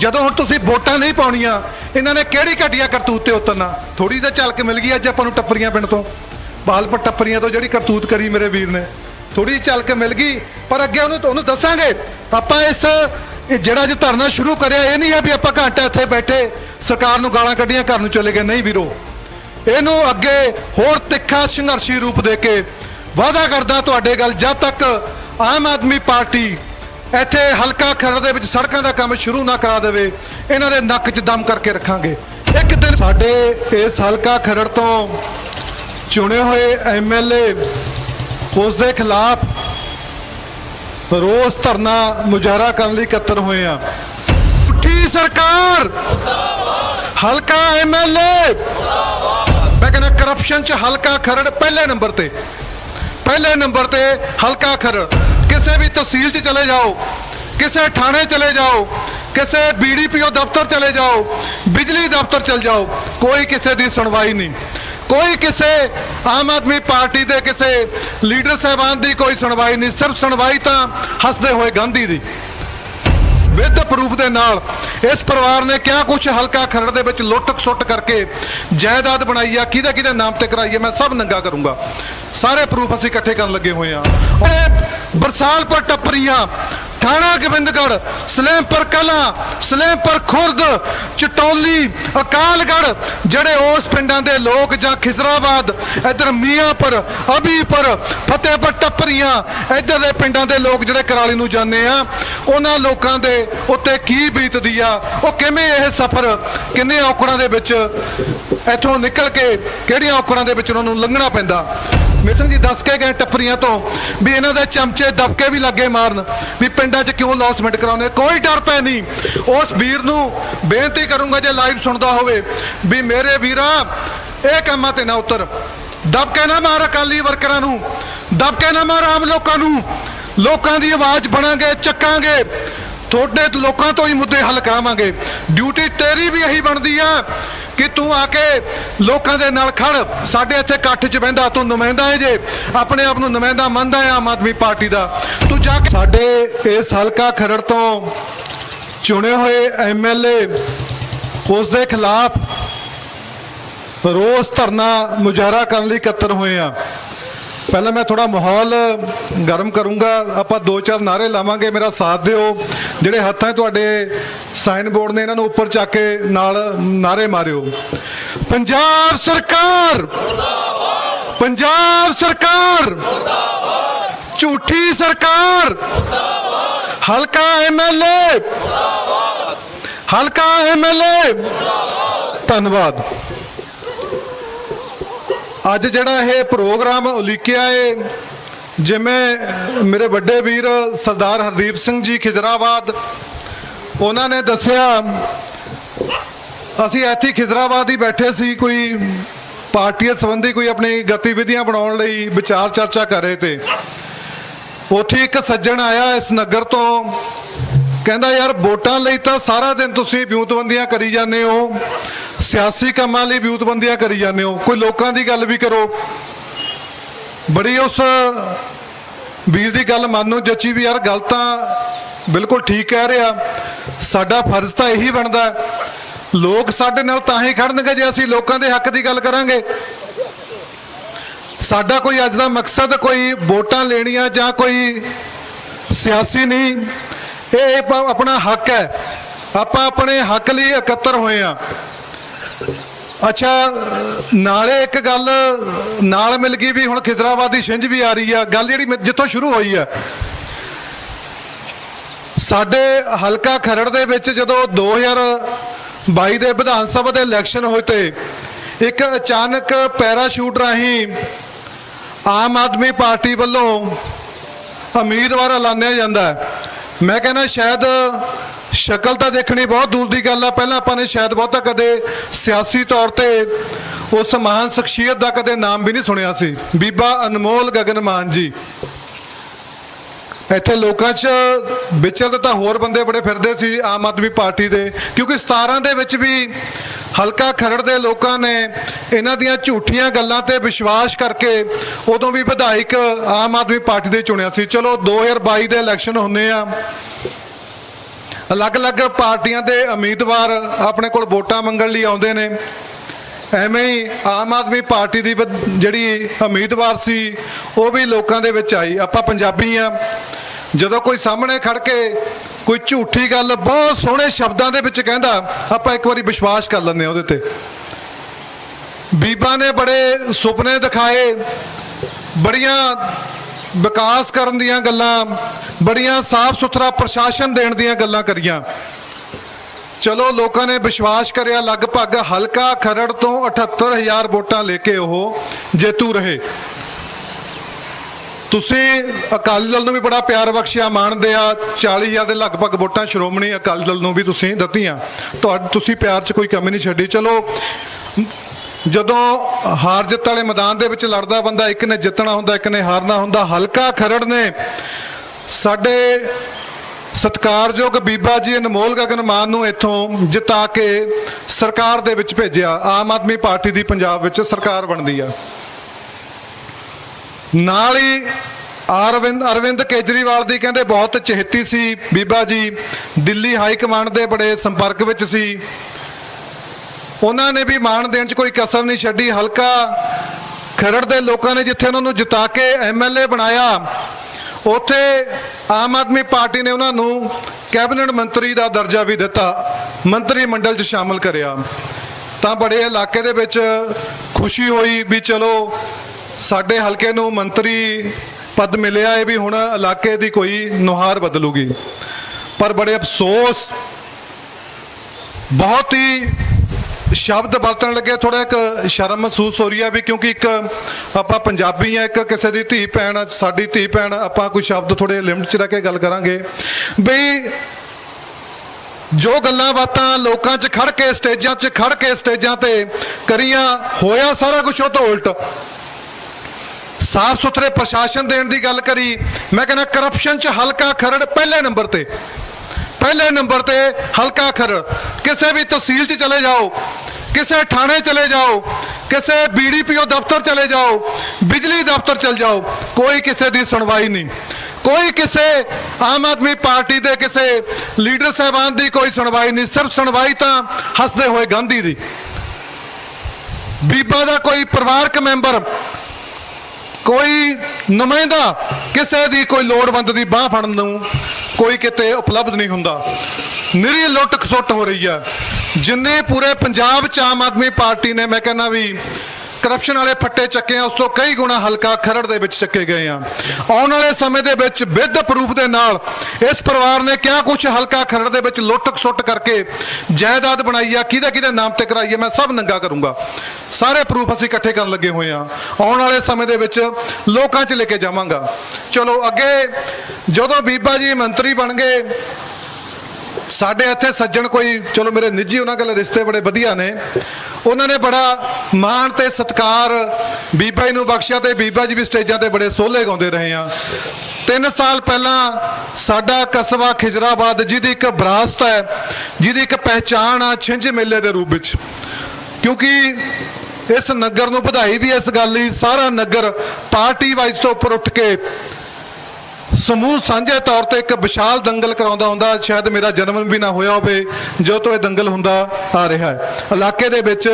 ਜਦੋਂ ਹੁਣ ਤੁਸੀਂ ਵੋਟਾਂ ਨਹੀਂ ਪਾਉਣੀਆਂ, ਇਹਨਾਂ ਨੇ ਕਿਹੜੀ ਘਟੀਆ ਕਰਤੂਤ ਤੇ ਉਤਰਨਾ? ਥੋੜੀ ਜਿਹੀ ਝਲਕ ਮਿਲ ਗਈ ਅੱਜ ਆਪਾਂ ਨੂੰ ਟੱਪਰੀਆਂ ਪਿੰਡ ਤੋਂ। ਬਾਲਪੁਰ ਟੱਪਰੀਆਂ ਤੋਂ ਜਿਹੜੀ ਕਰਤੂਤ ਕਰੀ ਮੇਰੇ ਵੀਰ ਨੇ। ਥੋੜੀ ਜਿਹੀ ਚੱਲ ਮਿਲ ਗਈ, ਪਰ ਅੱਗੇ ਉਹਨੂੰ ਤੁਹਾਨੂੰ ਦੱਸਾਂਗੇ। ਆਪਾਂ ਇਸ ਇਹ ਜਿਹੜਾ ਜੋ ਧਰਨਾ ਸ਼ੁਰੂ ਕਰਿਆ, ਇਹ ਨਹੀਂ ਹੈ ਵੀ ਆਪਾਂ ਘੰਟਾ ਇੱਥੇ ਬੈਠੇ ਸਰਕਾਰ ਨੂੰ ਗਾਲਾਂ ਕੱਢੀਆਂ, ਘਰ ਨੂੰ ਚਲੇ ਗਏ। ਨਹੀਂ ਵੀਰੋ। ਇਹਨੂੰ ਅੱਗੇ ਹੋਰ ਤਿੱਖਾ ਸੰਘਰਸ਼ੀ ਰੂਪ ਦੇ ਕੇ ਵਾਅਦਾ ਕਰਦਾ ਤੁਹਾਡੇ ਗੱਲ। ਜਦ ਤੱਕ ਆਮ ਆਦਮੀ ਪਾਰਟੀ ਇੱਥੇ ਹਲਕਾ ਖਰੜ ਦੇ ਵਿੱਚ ਸੜਕਾਂ ਦਾ ਕੰਮ ਸ਼ੁਰੂ ਨਾ ਕਰਾ ਦੇਵੇ, ਇਹਨਾਂ ਦੇ ਨੱਕ 'ਚ ਦਮ ਕਰਕੇ ਰੱਖਾਂਗੇ। ਇੱਕ ਦਿਨ ਸਾਡੇ ਇਸ ਹਲਕਾ ਖਰੜ ਤੋਂ ਚੁਣੇ ਹੋਏ ਐਮਐਲਏ ਉਸ ਦੇ ਖਿਲਾਫ ਰੋਸ ਧਰਨਾ ਮੁਜ਼ਾਹਰਾ ਕਰਨ ਲਈ ਇਕੱਤਰ ਹੋਏ ਆ। ਉੱਠੀ ਸਰਕਾਰ! ਹਲਕਾ ਐਮਐਲਏ ਮੈਂ ਕਹਿੰਦਾ ਕਰਪਸ਼ਨ ਚ ਹਲਕਾ ਖਰੜ ਪਹਿਲੇ ਨੰਬਰ ਤੇ। ਪਹਿਲੇ ਨੰਬਰ ਤੇ ਹਲਕਾ ਖਰੜ। ਕਿਸੇ ਵੀ ਤਹਿਸੀਲ 'ਚ ਚਲੇ ਜਾਓ, ਕਿਸੇ ਥਾਣੇ ਚਲੇ ਜਾਓ, ਕਿਸੇ ਬੀਡੀਪੀਓ ਦਫ਼ਤਰ ਚਲੇ ਜਾਓ, ਬਿਜਲੀ ਦਫ਼ਤਰ ਚਲ ਜਾਓ, ਕੋਈ ਕਿਸੇ ਦੀ ਸੁਣਵਾਈ ਨਹੀਂ। ਕੋਈ ਕਿਸੇ ਆਮ ਆਦਮੀ ਪਾਰਟੀ ਦੇ ਕਿਸੇ ਲੀਡਰ ਸਾਹਿਬਾਨ ਦੀ ਕੋਈ ਸੁਣਵਾਈ ਨਹੀਂ। ਸਿਰਫ ਸੁਣਵਾਈ ਤਾਂ ਹੱਸਦੇ ਹੋਏ ਗਾਂਧੀ ਦੀ। ਵਿਦ ਪ੍ਰੂਫ ਦੇ ਨਾਲ ਇਸ ਪਰਿਵਾਰ ਨੇ ਕਿਹਾ ਕੁਝ ਹਲਕਾ ਖਰੜ ਦੇ ਵਿੱਚ ਲੁੱਟ ਸੁੱਟ ਕਰਕੇ ਜਾਇਦਾਦ ਬਣਾਈ ਆ ਕਿਹਦੇ ਕਿਹਦੇ ਨਾਮ ਤੇ ਕਰਾਈ ਆ, ਮੈਂ ਸਭ ਨੰਗਾ ਕਰੂੰਗਾ। ਸਾਰੇ ਪ੍ਰੂਫ ਅਸੀਂ ਇਕੱਠੇ ਕਰਨ ਲੱਗੇ ਹੋਏ ਆ। ਸਾਲਪੁਰ ਟੱਪਰੀਆਂ, ਥਾਣਾ ਗੋਬਿੰਦਗੜ੍ਹ, ਸਲੇਮਪੁਰ ਕਲਾਂ, ਸਲੇਮਪੁਰ ਖੁਰਦ, ਚਟੌਲੀ, ਅਕਾਲਗੜ੍ਹ, ਜਿਹੜੇ ਉਸ ਪਿੰਡਾਂ ਦੇ ਲੋਕ ਜਾਂ ਖਿਜ਼ਰਾਬਾਦ, ਇਧਰ ਮੀਆਂਪੁਰ, ਅਬੀਪੁਰ, ਫਤਿਹਪੁਰ ਟੱਪਰੀਆਂ, ਇਧਰ ਦੇ ਪਿੰਡਾਂ ਦੇ ਲੋਕ ਜਿਹੜੇ ਕਰਾਲੀ ਨੂੰ ਜਾਂਦੇ ਆ, ਉਹਨਾਂ ਲੋਕਾਂ ਦੇ ਉੱਤੇ ਕੀ ਬੀਤਦੀ ਆ, ਉਹ ਕਿਵੇਂ ਇਹ ਸਫ਼ਰ ਕਿੰਨੇ ਔਕੜਾਂ ਦੇ ਵਿੱਚ ਇੱਥੋਂ ਨਿਕਲ ਕੇ ਕਿਹੜੀਆਂ ਔਕੜਾਂ ਦੇ ਵਿੱਚ ਉਹਨਾਂ ਨੂੰ ਲੰਘਣਾ ਪੈਂਦਾ। ਮਿਸਨ ਜੀ ਦੱਸ ਕੇ ਗਏ ਟੱਪਰੀਆਂ ਤੋਂ ਵੀ ਇਹਨਾਂ ਦੇ ਚਮਚੇ ਦਬਕੇ ਵੀ ਲੱਗੇ ਮਾਰਨ, ਵੀ ਪਿੰਡਾਂ 'ਚ ਕਿਉਂ ਲੌਸਮੈਂਟ ਕਰਾਉਂਦੇ? ਕੋਈ ਡਰ ਪੈ ਨਹੀਂ। ਉਸ ਵੀਰ ਨੂੰ ਬੇਨਤੀ ਕਰੂੰਗਾ ਜੇ ਲਾਈਵ ਸੁਣਦਾ ਹੋਵੇ ਵੀ ਮੇਰੇ ਵੀਰਾ, ਇਹ ਕੰਮਾਂ ਤੇ ਨਾ ਉਤਰ। ਦਬਕੇ ਨਾ ਮਾਰ ਅਕਾਲੀ ਵਰਕਰਾਂ ਨੂੰ, ਦਬਕੇ ਨਾ ਮਾਰ ਆਮ ਲੋਕਾਂ ਨੂੰ। ਲੋਕਾਂ ਦੀ ਆਵਾਜ਼ ਬਣਾਂਗੇ, ਚੱਕਾਂਗੇ। ਤੁਹਾਡੇ ਲੋਕਾਂ ਤੋਂ ਹੀ ਮੁੱਦੇ ਹੱਲ ਕਰਾਵਾਂਗੇ। ਡਿਊਟੀ ਤੇਰੀ ਵੀ ਇਹੀ ਬਣਦੀ ਆ ਕਿ ਤੂੰ ਆ ਕੇ ਲੋਕਾਂ ਦੇ ਨਾਲ ਖੜ। ਸਾਡੇ ਇੱਥੇ ਇਕੱਠ 'ਚ ਬਹਿੰਦਾ, ਤੂੰ ਨੁਮਾਇੰਦਾ ਹੈ ਜੇ? ਆਪਣੇ ਆਪ ਨੂੰ ਨੁਮਾਇੰਦਾ ਮੰਨਦਾ ਹੈ ਆਮ ਆਦਮੀ ਪਾਰਟੀ ਦਾ। ਤੂੰ ਜਾ ਕੇ ਸਾਡੇ ਇਸ ਹਲਕਾ ਖਰੜ ਤੋਂ ਚੁਣੇ ਹੋਏ ਐਮਐਲਏ ਉਸ ਦੇ ਖਿਲਾਫ ਰੋਸ ਧਰਨਾ ਮੁਜ਼ਾਹਰਾ ਕਰਨ ਲਈ ਇਕੱਤਰ ਹੋਏ ਆ। ਪਹਿਲਾਂ ਮੈਂ ਥੋੜਾ ਮਾਹੌਲ ਗਰਮ ਕਰੂੰਗਾ। ਆਪਾਂ ਦੋ ਚਾਰ ਨਾਰੇ ਲਾਵਾਂਗੇ, ਮੇਰਾ ਸਾਥ ਦਿਓ। ਜਿਹੜੇ ਹੱਥਾਂ ਤੁਹਾਡੇ ਸਾਈਨ ਬੋਰਡ ਨੇ, ਇਹਨਾਂ ਨੂੰ ਉੱਪਰ ਚੱਕ ਕੇ ਨਾਲ ਨਾਰੇ ਮਾਰਿਓ। ਪੰਜਾਬ ਸਰਕਾਰ! ਪੰਜਾਬ ਸਰਕਾਰ! ਝੂਠੀ ਸਰਕਾਰ! ਹਲਕਾ ਐਮਐਲਏ ਹਲਕਾ ਐਮਐਲਏ ਧੰਨਵਾਦ। ਅੱਜ ਜਿਹੜਾ ਇਹ ਪ੍ਰੋਗਰਾਮ ਉਲੀਕਿਆ ਏ, ਜਿਵੇਂ ਮੇਰੇ ਵੱਡੇ ਵੀਰ ਸਰਦਾਰ ਹਰਦੀਪ ਸਿੰਘ ਜੀ ਖਿਜਰਾਬਾਦ, ਉਹਨਾਂ ਨੇ ਦੱਸਿਆ, ਅਸੀਂ ਇੱਥੇ ਖਿਜਰਾਬਾਦ ਹੀ ਬੈਠੇ ਸੀ, ਕੋਈ ਪਾਰਟੀ ਸੰਬੰਧੀ ਕੋਈ ਆਪਣੀ ਗਤੀਵਿਧੀਆਂ ਬਣਾਉਣ ਲਈ ਵਿਚਾਰ ਚਰਚਾ ਕਰ ਰਹੇ ਤੇ। ਉੱਥੇ ਇੱਕ ਸੱਜਣ ਆਇਆ ਇਸ ਨਗਰ ਤੋਂ, ਕਹਿੰਦਾ, ਯਾਰ ਵੋਟਾਂ ਲਈ ਤਾਂ ਸਾਰਾ ਦਿਨ ਤੁਸੀਂ ਵਿਉਂਤਬੰਦੀਆਂ ਕਰੀ ਜਾਂਦੇ ਹੋ ਸਿਆਸੀ ਕੰਮਾਂ ਲਈ ਵਿਊਤਬੰਦੀਆਂ ਕਰੀ ਜਾਂਦੇ ਹੋ। ਕੋਈ ਲੋਕਾਂ ਦੀ ਗੱਲ ਵੀ ਕਰੋ। ਬੜੀ ਉਸ ਵੀਰ ਦੀ ਗੱਲ ਮੰਨੋ ਜੱਚੀ ਵੀ ਯਾਰ ਗੱਲ ਤਾਂ ਬਿਲਕੁਲ ਠੀਕ ਕਹਿ ਰਿਹਾ। ਸਾਡਾ ਫਰਜ਼ ਤਾਂ ਇਹੀ ਬਣਦਾ ਲੋਕ ਸਾਡੇ ਨਾਲ ਤਾਂ ਹੀ ਖੜਨਗੇ ਜੇ ਅਸੀਂ ਲੋਕਾਂ ਦੇ ਹੱਕ ਦੀ ਗੱਲ ਕਰਾਂਗੇ। ਸਾਡਾ ਕੋਈ ਅੱਜ ਦਾ ਮਕਸਦ ਕੋਈ ਵੋਟਾਂ ਲੈਣੀਆਂ ਜਾਂ ਕੋਈ ਸਿਆਸੀ ਨਹੀਂ। ਇਹ ਆਪਣਾ ਹੱਕ ਹੈ। ਆਪਾਂ ਆਪਣੇ ਹੱਕ ਲਈ ਇਕੱਤਰ ਹੋਏ ਆ ਅੱਛਾ, ਨਾਲੇ ਇੱਕ ਗੱਲ, ਨਾਲ ਮਿਲ ਗਈ ਵੀ ਹੁਣ ਖਿਜ਼ਰਾਬਾਦ ਦੀ ਛਿੰਝ ਵੀ ਆ ਰਹੀ ਆ। ਗੱਲ ਜਿਹੜੀ ਮ- ਜਿੱਥੋਂ ਸ਼ੁਰੂ ਹੋਈ ਆ। ਸਾਡੇ ਹਲਕਾ ਖਰੜ ਦੇ ਵਿੱਚ ਜਦੋਂ 2022 ਦੇ ਵਿਧਾਨ ਸਭਾ ਦੇ ਇਲੈਕਸ਼ਨ ਹੋਏ ਤੇ ਇੱਕ ਅਚਾਨਕ ਪੈਰਾਸ਼ੂਟ ਰਾਹੀਂ ਆਮ ਆਦਮੀ ਪਾਰਟੀ ਵੱਲੋਂ ਉਮੀਦਵਾਰ ਐਲਾਨਿਆ ਜਾਂਦਾ। ਮੈਂ ਕਹਿੰਦਾ ਸ਼ਾਇਦ ਸ਼ਕਲ ਤਾਂ ਦੇਖਣੀ ਬਹੁਤ ਦੂਰ ਦੀ ਗੱਲ ਆ। ਪਹਿਲਾਂ ਆਪਾਂ ਨੇ ਸ਼ਾਇਦ ਬਹੁਤਾ ਕਦੇ ਸਿਆਸੀ ਤੌਰ ਤੇ ਉਸ ਮਹਾਨ ਸ਼ਖਸੀਅਤ ਦਾ ਕਦੇ ਨਾਮ ਵੀ ਨਹੀਂ ਸੁਣਿਆ ਸੀ। ਬੀਬਾ ਅਨਮੋਲ ਗਗਨ ਮਾਨ ਜੀ। ਇੱਥੇ ਲੋਕਾਂ 'ਚ ਵਿਚਰਦੇ ਤਾਂ ਹੋਰ ਬੰਦੇ ਬੜੇ ਫਿਰਦੇ ਸੀ ਆਮ ਆਦਮੀ ਪਾਰਟੀ ਦੇ। ਕਿਉਂਕਿ 17 ਦੇ ਵਿੱਚ ਵੀ ਹਲਕਾ ਖਰੜ ਦੇ ਲੋਕਾਂ ਨੇ ਇਹਨਾਂ ਦੀਆਂ ਝੂਠੀਆਂ ਗੱਲਾਂ ਤੇ ਵਿਸ਼ਵਾਸ ਕਰਕੇ ਉਦੋਂ ਵੀ ਵਿਧਾਇਕ ਆਮ ਆਦਮੀ ਪਾਰਟੀ ਦੇ ਚੁਣਿਆ ਸੀ। ਚਲੋ 2022 ਦੇ ਇਲੈਕਸ਼ਨ ਹੁੰਨੇ ਆ। ਅਲੱਗ-ਅਲੱਗ ਪਾਰਟੀਆਂ ਦੇ ਉਮੀਦਵਾਰ ਆਪਣੇ ਕੋਲ ਵੋਟਾਂ ਮੰਗਣ ਲਈ ਆਉਂਦੇ ਨੇ। ਐਵੇਂ ਹੀ ਆਮ ਆਦਮੀ ਪਾਰਟੀ ਦੀ ਜਿਹੜੀ ਉਮੀਦਵਾਰ ਸੀ, ਉਹ ਵੀ ਲੋਕਾਂ ਦੇ ਵਿੱਚ ਆਈ। ਆਪਾਂ ਪੰਜਾਬੀ ਆ। ਜਦੋਂ ਕੋਈ ਸਾਹਮਣੇ ਖੜ ਕੇ ਕੋਈ ਝੂਠੀ ਗੱਲ ਬਹੁਤ ਸੋਹਣੇ ਸ਼ਬਦਾਂ ਦੇ ਵਿੱਚ ਕਹਿੰਦਾ, ਆਪਾਂ ਇੱਕ ਵਾਰੀ ਵਿਸ਼ਵਾਸ ਕਰ ਲੈਂਦੇ ਹਾਂ ਉਹਦੇ ਤੇ। ਬੀਬਾ ਨੇ ਬੜੇ ਸੁਪਨੇ ਦਿਖਾਏ, ਬੜੀਆਂ ਵਿਕਾਸ ਕਰਨ ਦੀਆਂ ਗੱਲਾਂ, ਬੜੀਆਂ ਸਾਫ਼ ਸੁਥਰਾ ਪ੍ਰਸ਼ਾਸਨ ਦੇਣ ਦੀਆਂ ਗੱਲਾਂ ਕਰੀਆਂ। ਚਲੋ ਲੋਕਾਂ ਨੇ ਵਿਸ਼ਵਾਸ ਕਰਿਆ, ਲਗਭਗ ਹਲਕਾ ਖਰੜ ਤੋਂ 78000 ਵੋਟਾਂ ਲੈ ਕੇ ਉਹ ਜੇਤੂ ਰਹੇ। ਤੁਸੀਂ ਅਕਾਲੀ ਦਲ ਨੂੰ ਵੀ ਬੜਾ ਪਿਆਰ ਬਖਸ਼ਿਆ, ਮਾਣਦੇ ਆ 40000 ਦੇ ਲਗਭਗ ਵੋਟਾਂ ਸ਼੍ਰੋਮਣੀ ਅਕਾਲੀ ਦਲ ਨੂੰ ਵੀ ਤੁਸੀਂ ਦਿੱਤੀਆਂ। ਤੁਹਾਡੇ ਤੁਸੀਂ ਪਿਆਰ 'ਚ ਕੋਈ ਕਮੀ ਨਹੀਂ ਛੱਡੀ। ਚਲੋ ਜਦੋਂ ਹਾਰ ਜਿੱਤ ਵਾਲੇ ਮੈਦਾਨ ਦੇ ਵਿੱਚ ਲੜਦਾ ਬੰਦਾ, ਇੱਕ ਨੇ ਜਿੱਤਣਾ ਹੁੰਦਾ, ਇੱਕ ਨੇ ਹਾਰਨਾ ਹੁੰਦਾ, ਹਲਕਾ ਖਰੜ ਨੇ ਸਾਡੇ ਸਤਿਕਾਰਯੋਗ ਬੀਬਾ ਜੀ ਅਨਮੋਲ ਗਗਨ ਮਾਨ ਨੂੰ ਇੱਥੋਂ ਜਿਤਾ ਕੇ ਸਰਕਾਰ ਦੇ ਵਿੱਚ ਭੇਜਿਆ। ਆਮ ਆਦਮੀ ਪਾਰਟੀ ਦੀ ਪੰਜਾਬ ਵਿੱਚ ਸਰਕਾਰ ਬਣਦੀ ਆ। ਨਾਲ ਹੀ ਅਰਵਿੰਦ ਅਰਵਿੰਦ ਕੇਜਰੀਵਾਲ ਦੀ ਕਹਿੰਦੇ ਬਹੁਤ ਚਹੇਤੀ ਸੀ ਬੀਬਾ ਜੀ। ਦਿੱਲੀ ਹਾਈ ਕਮਾਂਡ ਦੇ ਬੜੇ ਸੰਪਰਕ ਵਿੱਚ ਸੀ। ਉਹਨਾਂ ਨੇ ਵੀ ਮਾਣ ਦੇਣ 'ਚ ਕੋਈ ਕਸਰ ਨਹੀਂ ਛੱਡੀ। ਹਲਕਾ ਖਰੜ ਦੇ ਲੋਕਾਂ ਨੇ ਜਿੱਥੇ ਉਹਨਾਂ ਨੂੰ ਜਿਤਾ ਕੇ ਐਮਐਲਏ ਬਣਾਇਆ, ਉੱਥੇ ਆਮ ਆਦਮੀ ਪਾਰਟੀ ਨੇ ਉਹਨਾਂ ਨੂੰ ਕੈਬਨਿਟ ਮੰਤਰੀ ਦਾ ਦਰਜਾ ਵੀ ਦਿੱਤਾ, ਮੰਤਰੀ ਮੰਡਲ 'ਚ ਸ਼ਾਮਲ ਕਰਿਆ। ਤਾਂ ਬੜੇ ਇਲਾਕੇ ਦੇ ਵਿੱਚ ਖੁਸ਼ੀ ਹੋਈ ਵੀ ਚਲੋ ਸਾਡੇ ਹਲਕੇ ਨੂੰ ਮੰਤਰੀ ਪਦ ਮਿਲਿਆ, ਇਹ ਵੀ ਹੁਣ ਇਲਾਕੇ ਦੀ ਕੋਈ ਨੁਹਾਰ ਬਦਲੂਗੀ। ਪਰ ਬੜੇ ਅਫਸੋਸ, ਬਹੁਤ ਹੀ ਸ਼ਬਦ ਵਰਤਣ ਲੱਗੇ ਥੋੜਾ ਇੱਕ ਸ਼ਰਮ ਮਹਿਸੂਸ ਹੋ ਰਹੀ ਹੈ ਵੀ ਕਿਉਂਕਿ ਇੱਕ ਆਪਾਂ ਪੰਜਾਬੀ ਆ ਇੱਕ ਕਿਸੇ ਦੀ ਧੀ ਭੈਣ ਸਾਡੀ ਧੀ ਭੈਣ, ਆਪਾਂ ਕੋਈ ਸ਼ਬਦ ਥੋੜੇ ਲਿਮਟ 'ਚ ਰਹਿ ਕੇ ਗੱਲ ਕਰਾਂਗੇ ਬਈ ਜੋ ਗੱਲਾਂ ਬਾਤਾਂ ਲੋਕਾਂ 'ਚ ਖੜ ਕੇ, ਸਟੇਜਾਂ 'ਚ ਖੜ ਕੇ, ਸਟੇਜਾਂ ਤੇ ਕਰੀਆਂ, ਹੋਇਆ ਸਾਰਾ ਕੁਝ ਉਹ ਤੋਂ ਉਲਟ। ਸਾਫ਼ ਸੁਥਰੇ ਪ੍ਰਸ਼ਾਸਨ ਦੇਣ ਦੀ ਗੱਲ ਕਰੀ, ਮੈਂ ਕਹਿੰਦਾ ਕਰਪਸ਼ਨ 'ਚ ਹਲਕਾ ਖਰੜ ਪਹਿਲੇ ਨੰਬਰ ਤੇ, ਪਹਿਲੇ ਨੰਬਰ ਤੇ ਹਲਕਾ ਖਰੜ। ਕਿਸੇ ਵੀ ਤਹਿਸੀਲ 'ਚ ਚਲੇ ਜਾਓ ਕਿਸੇ ਥਾਣੇ ਚਲੇ ਜਾਓ, ਕਿਸੇ ਬੀਡੀਪੀਓ ਦਫ਼ਤਰ ਚਲੇ ਜਾਓ, ਬਿਜਲੀ ਦਫ਼ਤਰ ਚਲ ਜਾਓ, ਕੋਈ ਕਿਸੇ ਦੀ ਸੁਣਵਾਈ ਨਹੀਂ। ਕੋਈ ਕਿਸੇ ਆਮ ਆਦਮੀ ਪਾਰਟੀ ਦੇ ਕਿਸੇ ਲੀਡਰ ਸਾਹਿਬਾਨ ਦੀ ਕੋਈ ਸੁਣਵਾਈ ਨਹੀਂ। ਸਿਰਫ ਸੁਣਵਾਈ ਤਾਂ ਹੱਸਦੇ ਹੋਏ ਗਾਂਧੀ ਦੀ। ਬੀਬਾ ਦਾ ਕੋਈ ਪਰਿਵਾਰਕ ਮੈਂਬਰ ਕੋਈ ਨੁਮਾਇੰਦਾ ਕਿਸੇ ਦੀ ਕੋਈ ਲੋੜਵੰਦ ਦੀ ਬਾਹ ਫੜਨ ਨੂੰ ਕੋਈ ਕਿਤੇ ਉਪਲਬਧ ਨਹੀਂ ਹੁੰਦਾ। ਨਿਰੀ ਲੁੱਟ ਖਸੁੱਟ ਹੋ ਰਹੀ ਆ ਜਿੰਨੇ ਪੂਰੇ ਪੰਜਾਬ ਚ ਆਮ ਆਦਮੀ ਪਾਰਟੀ ਨੇ, ਮੈਂ ਕਹਿੰਦਾ ਵੀ ਕਰਪਸ਼ਨ ਵਾਲੇ ਫੱਟੇ ਚੱਕੇ ਆ, ਉਸ ਤੋਂ ਕਈ ਗੁਣਾ ਹਲਕਾ ਖਰੜ ਦੇ ਵਿੱਚ ਚੱਕੇ ਗਏ ਆ। ਆਉਣ ਵਾਲੇ ਸਮੇਂ ਦੇ ਵਿੱਚ ਵਿਦ ਪ੍ਰੂਫ ਦੇ ਨਾਲ ਇਸ ਪਰਿਵਾਰ ਨੇ ਕਿਹਾ ਕੁਝ ਹਲਕਾ ਖਰੜ ਦੇ ਵਿੱਚ ਲੁੱਟ ਸੁੱਟ ਕਰਕੇ ਜਾਇਦਾਦ ਬਣਾਈ ਆ, ਕਿਹਦੇ ਕਿਹਦੇ ਨਾਮ ਤੇ ਕਰਾਈ ਆ, ਮੈਂ ਸਭ ਨੰਗਾ ਕਰੂੰਗਾ। ਸਾਰੇ ਪ੍ਰੂਫ ਅਸੀਂ ਇਕੱਠੇ ਕਰਨ ਲੱਗੇ ਹੋਏ ਆ। ਆਉਣ ਵਾਲੇ ਸਮੇਂ ਦੇ ਵਿੱਚ ਲੋਕਾਂ 'ਚ ਲੈ ਕੇ ਜਾਵਾਂਗਾ। ਚਲੋ ਅੱਗੇ ਜਦੋਂ ਬੀਬਾ ਜੀ ਮੰਤਰੀ ਬਣ ਗਏ ਸਾਡੇ ਇੱਥੇ ਸੱਜਣ ਕੋਈ, ਚਲੋ ਮੇਰੇ ਨਿੱਜੀ ਉਹਨਾਂ ਕੋਲ ਰਿਸ਼ਤੇ ਬੜੇ ਵਧੀਆ ਨੇ। ਉਹਨਾਂ ਨੇ ਬੜਾ ਮਾਣ ਤੇ ਸਤਿਕਾਰ ਬੀਬਾ ਜੀ ਨੂੰ ਬਖਸ਼ਿਆ ਤੇ ਬੀਬਾ ਜੀ ਵੀ ਸਟੇਜਾਂ ਤੇ ਬੜੇ ਸੋਹਲੇ ਗਾਉਂਦੇ ਰਹੇ ਆ। ਤਿੰਨ ਸਾਲ ਪਹਿਲਾਂ ਸਾਡਾ ਕਸਬਾ ਖਿਜਰਾਬਾਦ, ਜਿਹਦੀ ਇੱਕ ਵਿਰਾਸਤ ਹੈ, ਜਿਹਦੀ ਇੱਕ ਪਹਿਚਾਣ ਆ ਛਿੰਝ ਮੇਲੇ ਦੇ ਰੂਪ ਵਿੱਚ। ਕਿਉਂਕਿ ਇਸ ਨਗਰ ਨੂੰ ਵਧਾਈ ਵੀ ਇਸ ਗੱਲ ਲਈ ਸਾਰਾ ਨਗਰ ਪਾਰਟੀ ਵਾਈਜ਼ ਤੋਂ ਉੱਪਰ ਉੱਠ ਕੇ ਸਮੂਹ ਸਾਂਝੇ ਤੌਰ ਤੇ ਇੱਕ ਵਿਸ਼ਾਲ ਦੰਗਲ ਕਰਾਉਂਦਾ ਹੁੰਦਾ, ਸ਼ਾਇਦ ਮੇਰਾ ਜਨਮ ਵੀ ਨਾ ਹੋਇਆ ਹੋਵੇ ਜੋ ਤੋਂ ਇਹ ਦੰਗਲ ਹੁੰਦਾ ਆ ਰਿਹਾ ਹੈ। ਇਲਾਕੇ ਦੇ ਵਿੱਚ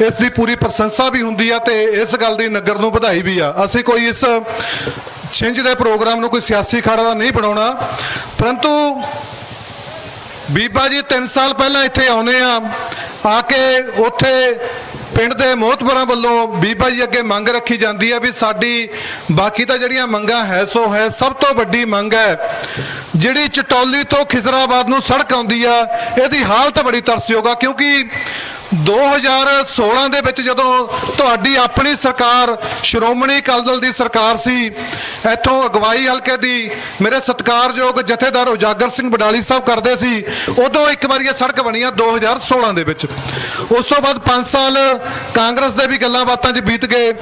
ਇਸ ਦੀ ਪੂਰੀ ਪ੍ਰਸ਼ੰਸਾ ਵੀ ਹੁੰਦੀ ਆ ਤੇ ਇਸ ਗੱਲ ਦੀ ਨਗਰ ਨੂੰ ਵਧਾਈ ਵੀ ਆ। ਅਸੀਂ ਕੋਈ ਇਸ ਛਿੰਝ ਦੇ ਪ੍ਰੋਗਰਾਮ ਨੂੰ ਕੋਈ ਸਿਆਸੀ ਖਾੜਾ ਦਾ ਨਹੀਂ ਬਣਾਉਣਾ, ਪਰੰਤੂ ਬੀਬਾ ਜੀ 3 ਸਾਲ ਪਹਿਲਾਂ ਇੱਥੇ ਆਉਨੇ ਆ ਆ ਕੇ ਉੱਥੇ ਪਿੰਡ ਦੇ ਮੋਹਤਬਰਾਂ ਵੱਲੋਂ ਬੀਬਾ ਜੀ ਅੱਗੇ ਮੰਗ ਰੱਖੀ ਜਾਂਦੀ ਹੈ ਵੀ ਸਾਡੀ ਬਾਕੀ ਤਾਂ ਜਿਹੜੀਆਂ ਮੰਗਾਂ ਹੈ ਸੋ ਹੈ, ਸਭ ਤੋਂ ਵੱਡੀ ਮੰਗ ਹੈ ਜਿਹੜੀ ਚਟੌਲੀ ਤੋਂ ਖਿਜ਼ਰਾਬਾਦ ਨੂੰ ਸੜਕ ਆਉਂਦੀ ਆ, ਇਹਦੀ ਹਾਲਤ ਬੜੀ ਤਰਸਯੋਗ ਆ, ਕਿਉਂਕਿ 2016 ਦੇ ਵਿੱਚ ਜਦੋਂ ਤੁਹਾਡੀ ਆਪਣੀ ਸਰਕਾਰ, ਸ਼੍ਰੋਮਣੀ ਅਕਾਲੀ ਦਲ ਦੀ ਸਰਕਾਰ ਸੀ, ਇੱਥੋਂ ਅਗਵਾਈ ਹਲਕੇ ਦੀ ਮੇਰੇ ਸਤਿਕਾਰਯੋਗ ਜਥੇਦਾਰ ਉਜਾਗਰ ਸਿੰਘ ਬਡਾਲੀ ਸਾਹਿਬ ਕਰਦੇ ਸੀ, ਉਦੋਂ ਇੱਕ ਵਾਰੀ ਇਹ ਸੜਕ ਬਣੀ ਆ 2016 ਦੇ ਵਿੱਚ। ਉਸ ਤੋਂ ਬਾਅਦ 5 ਸਾਲ ਕਾਂਗਰਸ ਦੇ ਵੀ ਗੱਲਾਂ ਬਾਤਾਂ 'ਚ ਬੀਤ ਗਏ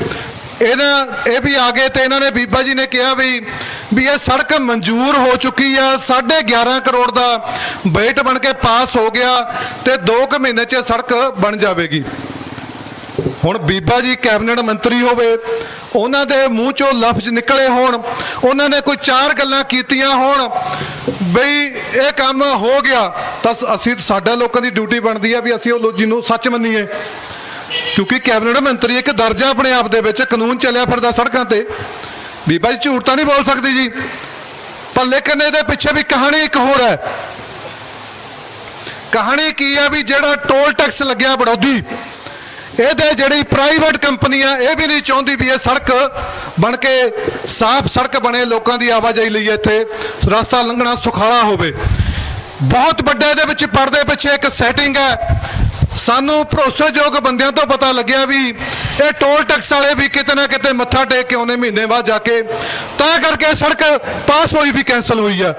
ਇਹਨਾਂ ਇਹ ਵੀ ਆ ਗਏ ਤੇ ਇਹਨਾਂ ਨੇ ਬੀਬਾ ਜੀ ਨੇ ਕਿਹਾ ਵੀ ਵੀ ਇਹ ਸੜਕ ਮਨਜ਼ੂਰ ਹੋ ਚੁੱਕੀ ਆ 11.5 ਕਰੋੜ ਦਾ ਬਜਟ ਬਣ ਕੇ ਪਾਸ ਹੋ ਗਿਆ ਤੇ 2 ਕੁ ਮਹੀਨੇ 'ਚ ਇਹ ਸੜਕ ਬਣ ਜਾਵੇਗੀ। ਹੁਣ ਬੀਬਾ ਜੀ ਕੈਬਨਿਟ ਮੰਤਰੀ ਹੋਵੇ, ਉਹਨਾਂ ਦੇ ਮੂੰਹ ਚੋਂ ਲਫ਼ਜ਼ ਨਿਕਲੇ ਹੋਣ, ਉਹਨਾਂ ਨੇ ਕੋਈ ਚਾਰ ਗੱਲਾਂ ਕੀਤੀਆਂ ਹੋਣ, ਬਈ ਇਹ ਕੰਮ ਹੋ ਗਿਆ, ਤਾਂ ਅਸੀਂ ਸਾਡਾ ਲੋਕਾਂ ਦੀ ਡਿਊਟੀ ਬਣਦੀ ਆ ਵੀ ਅਸੀਂ ਉਹ ਲੋ- ਨੂੰ ਸੱਚ ਮੰਨੀਏ। ਕਿਉਂਕਿ ਕੈਬਨਿਟ ਮੰਤਰੀ ਇੱਕ ਦਰਜਾ ਆਪਣੇ ਆਪ ਦੇ ਵਿੱਚ ਕਾਨੂੰਨ ਚੱਲਿਆ ਫਿਰਦਾ ਸੜਕਾਂ ਤੇ। ਬੀਬਾ ਜੀ ਝੂਠ ਤਾਂ ਨਹੀਂ ਬੋਲ ਸਕਦੀ ਜੀ। ਪਰ ਲੇਕਿਨ ਇਹਦੇ ਪਿੱਛੇ ਵੀ ਕਹਾਣੀ ਇੱਕ ਹੋਰ ਹੈ। ਕਹਾਣੀ ਕੀ ਹੈ ਵੀ ਜਿਹੜਾ ਟੋਲ ਟੈਕਸ ਲੱਗਿਆ ਬੜੌਦੀ, ਇਹਦੇ ਜਿਹੜੀ ਪ੍ਰਾਈਵੇਟ ਕੰਪਨੀ ਆ ਇਹ ਵੀ ਨਹੀਂ ਚਾਹੁੰਦੀ ਵੀ ਇਹ ਸੜਕ ਬਣ ਕੇ ਸਾਫ਼ ਸੜਕ ਬਣੇ ਲੋਕਾਂ ਦੀ ਆਵਾਜਾਈ ਲਈ ਇੱਥੇ। ਰਸਤਾ ਲੰਘਣਾ ਸੁਖਾਲਾ ਹੋਵੇ। ਬਹੁਤ ਵੱਡਾ ਇਹਦੇ ਵਿੱਚ ਪਰਦੇ ਪਿੱਛੇ ਇੱਕ ਸੈਟਿੰਗ ਹੈ। ਸਾਨੂੰ ਭਰੋਸੇਯੋਗ ਬੰਦਿਆਂ ਤੋਂ ਪਤਾ ਲੱਗਿਆ ਵੀ ਇਹ ਟੋਲ ਟੈਕਸ ਵਾਲੇ ਵੀ ਕਿਤੇ ਨਾ ਕਿਤੇ ਮੱਥਾ ਟੇਕ ਕੇ ਆਉਣੇ ਮਹੀਨੇ ਬਾਅਦ ਜਾ ਕੇ। ਤਾਂ ਕਰਕੇ ਸੜਕ ਪਾਸ ਹੋਈ ਵੀ ਕੈਨਸਲ ਹੋਈ ਆ।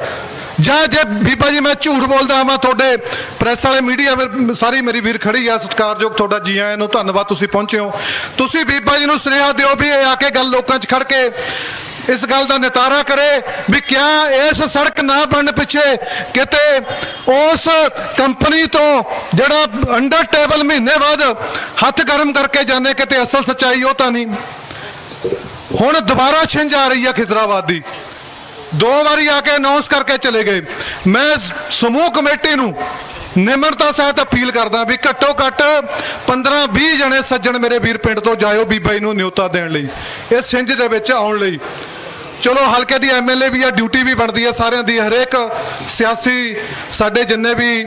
ਜਾਂ ਜੇ ਬੀਬਾ ਜੀ ਮੈਂ ਝੂਠ ਬੋਲਦਾ ਹਾਂ ਤੁਹਾਡੇ ਪ੍ਰੈਸ ਵਾਲੇ ਮੀਡੀਆ ਸਾਰੀ ਮੇਰੀ ਵੀਰ ਖੜੀ ਆ, ਸਤਿਕਾਰਯੋਗ ਤੁਹਾਡਾ ਜੀ ਆਇਆਂ ਨੂੰ ਧੰਨਵਾਦ, ਤੁਸੀਂ ਪਹੁੰਚੇ ਹੋ। ਤੁਸੀਂ ਬੀਬਾ ਜੀ ਨੂੰ ਸੁਨੇਹਾ ਦਿਓ ਵੀ ਇਹ ਆ ਕੇ ਗੱਲ ਲੋਕਾਂ 'ਚ ਖੜ ਕੇ ਇਸ ਗੱਲ ਦਾ ਨਿਤਾਰਾ ਕਰੇ ਵੀ ਕਿਆ ਇਸ ਸੜਕ ਨਾ ਬਣਨ ਪਿੱਛੇ ਕਿਤੇ ਉਸ ਕੰਪਨੀ ਤੋਂ ਜਿਹੜਾ ਅੰਡਰ ਟੇਬਲ ਮਹੀਨੇ ਬਾਅਦ ਹੱਥ ਗਰਮ ਕਰਕੇ ਜਾਂਦੇ ਕਿਤੇ ਅਸਲ ਸੱਚਾਈ ਉਹ ਤਾਂ ਨਹੀਂ। ਹੁਣ ਦੁਬਾਰਾ ਛਿੰਝ ਆ ਰਹੀ ਹੈ ਖਿਜ਼ਰਾਬਾਦ ਦੀ। ਦੋ ਵਾਰੀ ਆ ਕੇ ਅਨਾਉਂਸ ਕਰਕੇ ਚਲੇ ਗਏ। ਮੈਂ ਸਮੂਹ ਕਮੇਟੀ ਨੂੰ ਨਿਮਰਤਾ ਸਹਿਤ ਅਪੀਲ ਕਰਦਾ ਵੀ ਘੱਟੋ ਘੱਟ 15 20 ਜਣੇ ਸੱਜਣ ਮੇਰੇ ਵੀਰ ਪਿੰਡ ਤੋਂ ਜਾਇਓ ਬੀਬਾ ਜੀ ਨੂੰ ਨਿਉਤਾ ਦੇਣ ਲਈ। ਇਹ ਸਿੰਜ ਦੇ ਵਿੱਚ ਆਉਣ ਲਈ। ਚਲੋ ਹਲਕੇ ਦੀ ਐਮਐਲਏ ਵੀ ਆ, ਡਿਊਟੀ ਵੀ ਬਣਦੀ ਹੈ ਸਾਰਿਆਂ ਦੀ, ਹਰੇਕ ਸਿਆਸੀ ਸਾਡੇ ਜਿੰਨੇ ਵੀ